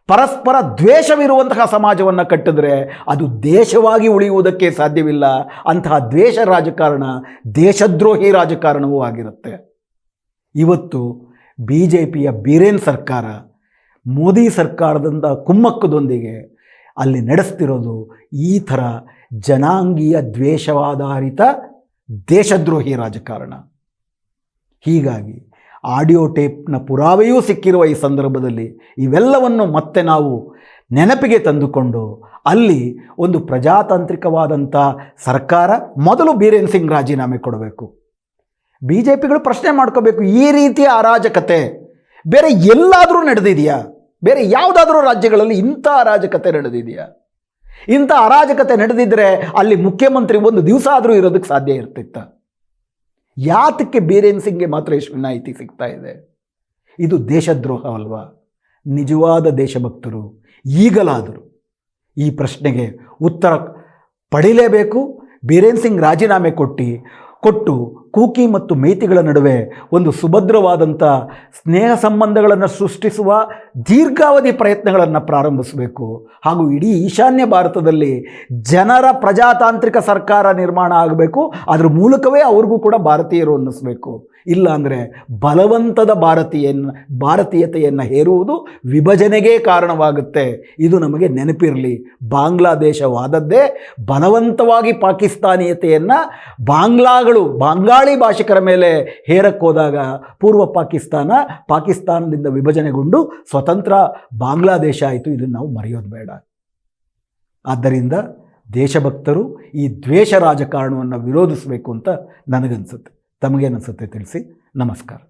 ಪರಸ್ಪರ ದ್ವೇಷವಿರುವಂತಹ ಸಮಾಜವನ್ನು ಕಟ್ಟಿದ್ರೆ ಅದು ದೇಶವಾಗಿ ಉಳಿಯುವುದಕ್ಕೆ ಸಾಧ್ಯವಿಲ್ಲ. ಅಂತಹ ದ್ವೇಷ ರಾಜಕಾರಣ ದೇಶದ್ರೋಹಿ ರಾಜಕಾರಣವೂ ಆಗಿರುತ್ತೆ. ಇವತ್ತು ಬಿ ಜೆ ಪಿಯ ಬೀರೇನ್ ಸರ್ಕಾರ ಮೋದಿ ಸರ್ಕಾರದಿಂದ ಕುಮ್ಮಕ್ಕದೊಂದಿಗೆ ಅಲ್ಲಿ ನಡೆಸ್ತಿರೋದು ಈ ಥರ ಜನಾಂಗೀಯ ದ್ವೇಷವಾಧಾರಿತ ದೇಶದ್ರೋಹಿ ರಾಜಕಾರಣ. ಹೀಗಾಗಿ ಆಡಿಯೋ ಟೇಪ್ನ ಪುರಾವೆಯೂ ಸಿಕ್ಕಿರುವ ಈ ಸಂದರ್ಭದಲ್ಲಿ ಇವೆಲ್ಲವನ್ನು ಮತ್ತೆ ನಾವು ನೆನಪಿಗೆ ತಂದುಕೊಂಡು ಅಲ್ಲಿ ಒಂದು ಪ್ರಜಾತಾಂತ್ರಿಕವಾದಂಥ ಸರ್ಕಾರ ಮೊದಲು ಬೀರೇನ್ ಸಿಂಗ್ ರಾಜೀನಾಮೆ ಕೊಡಬೇಕು. ಬಿ ಜೆ ಪಿಗಳು ಪ್ರಶ್ನೆ ಮಾಡ್ಕೋಬೇಕು, ಈ ರೀತಿಯ ಅರಾಜಕತೆ ಬೇರೆ ಎಲ್ಲಾದರೂ ನಡೆದಿದೆಯಾ? ಬೇರೆ ಯಾವುದಾದ್ರೂ ರಾಜ್ಯಗಳಲ್ಲಿ ಇಂಥ ಅರಾಜಕತೆ ನಡೆದಿದೆಯಾ? ಇಂಥ ಅರಾಜಕತೆ ನಡೆದಿದ್ದರೆ ಅಲ್ಲಿ ಮುಖ್ಯಮಂತ್ರಿ ಒಂದು ದಿವಸ ಆದರೂ ಇರೋದಕ್ಕೆ ಸಾಧ್ಯ ಇರ್ತಿತ್ತ? ಯಾತಕ್ಕೆ ಬೀರೇನ್ ಸಿಂಗ್ಗೆ ಮಾತ್ರ ಎಷ್ಟು ವಿನಾಯಿತಿ ಸಿಗ್ತಾ ಇದೆ? ಇದು ದೇಶದ್ರೋಹ ಅಲ್ವಾ? ನಿಜವಾದ ದೇಶಭಕ್ತರು ಈಗಲಾದರೂ ಈ ಪ್ರಶ್ನೆಗೆ ಉತ್ತರ ಪಡೀಲೇಬೇಕು. ಬೀರೇನ್ ಸಿಂಗ್ ರಾಜೀನಾಮೆ ಕೊಟ್ಟು ಕೊಟ್ಟು ಕೂಕಿ ಮತ್ತು ಮೇತಿಗಳ ನಡುವೆ ಒಂದು ಸುಭದ್ರವಾದಂಥ ಸ್ನೇಹ ಸಂಬಂಧಗಳನ್ನು ಸೃಷ್ಟಿಸುವ ದೀರ್ಘಾವಧಿ ಪ್ರಯತ್ನಗಳನ್ನು ಪ್ರಾರಂಭಿಸಬೇಕು. ಹಾಗೂ ಇಡೀ ಈಶಾನ್ಯ ಭಾರತದಲ್ಲಿ ಜನರ ಪ್ರಜಾತಾಂತ್ರಿಕ ಸರ್ಕಾರ ನಿರ್ಮಾಣ ಆಗಬೇಕು. ಅದರ ಮೂಲಕವೇ ಅವ್ರಿಗೂ ಕೂಡ ಭಾರತೀಯರು ಅನ್ನಿಸ್ಬೇಕು. ಇಲ್ಲ ಅಂದರೆ ಬಲವಂತದ ಭಾರತೀಯ ಭಾರತೀಯತೆಯನ್ನು ಹೇರುವುದು ವಿಭಜನೆಗೆ ಕಾರಣವಾಗುತ್ತೆ. ಇದು ನಮಗೆ ನೆನಪಿರಲಿ. ಬಾಂಗ್ಲಾದೇಶವಾದದ್ದೇ ಬಲವಂತವಾಗಿ ಪಾಕಿಸ್ತಾನೀಯತೆಯನ್ನು ಬಾಂಗ್ಲಾಗಳು, ಬಾಂಗಾಳಿ ಭಾಷಿಕರ ಮೇಲೆ ಹೇರಕ್ಕೋದಾಗ ಪೂರ್ವ ಪಾಕಿಸ್ತಾನ ಪಾಕಿಸ್ತಾನದಿಂದ ವಿಭಜನೆಗೊಂಡು ಸ್ವತಂತ್ರ ಬಾಂಗ್ಲಾದೇಶ ಆಯಿತು, ಇದನ್ನು ನಾವು ಮರೆಯೋದು ಬೇಡ. ಆದ್ದರಿಂದ ದೇಶಭಕ್ತರು ಈ ದ್ವೇಷ ರಾಜಕಾರಣವನ್ನು ವಿರೋಧಿಸಬೇಕು ಅಂತ ನನಗನ್ಸುತ್ತೆ. ತಮಗೇನನ್ಸುತ್ತೆ ತಿಳಿಸಿ. ನಮಸ್ಕಾರ.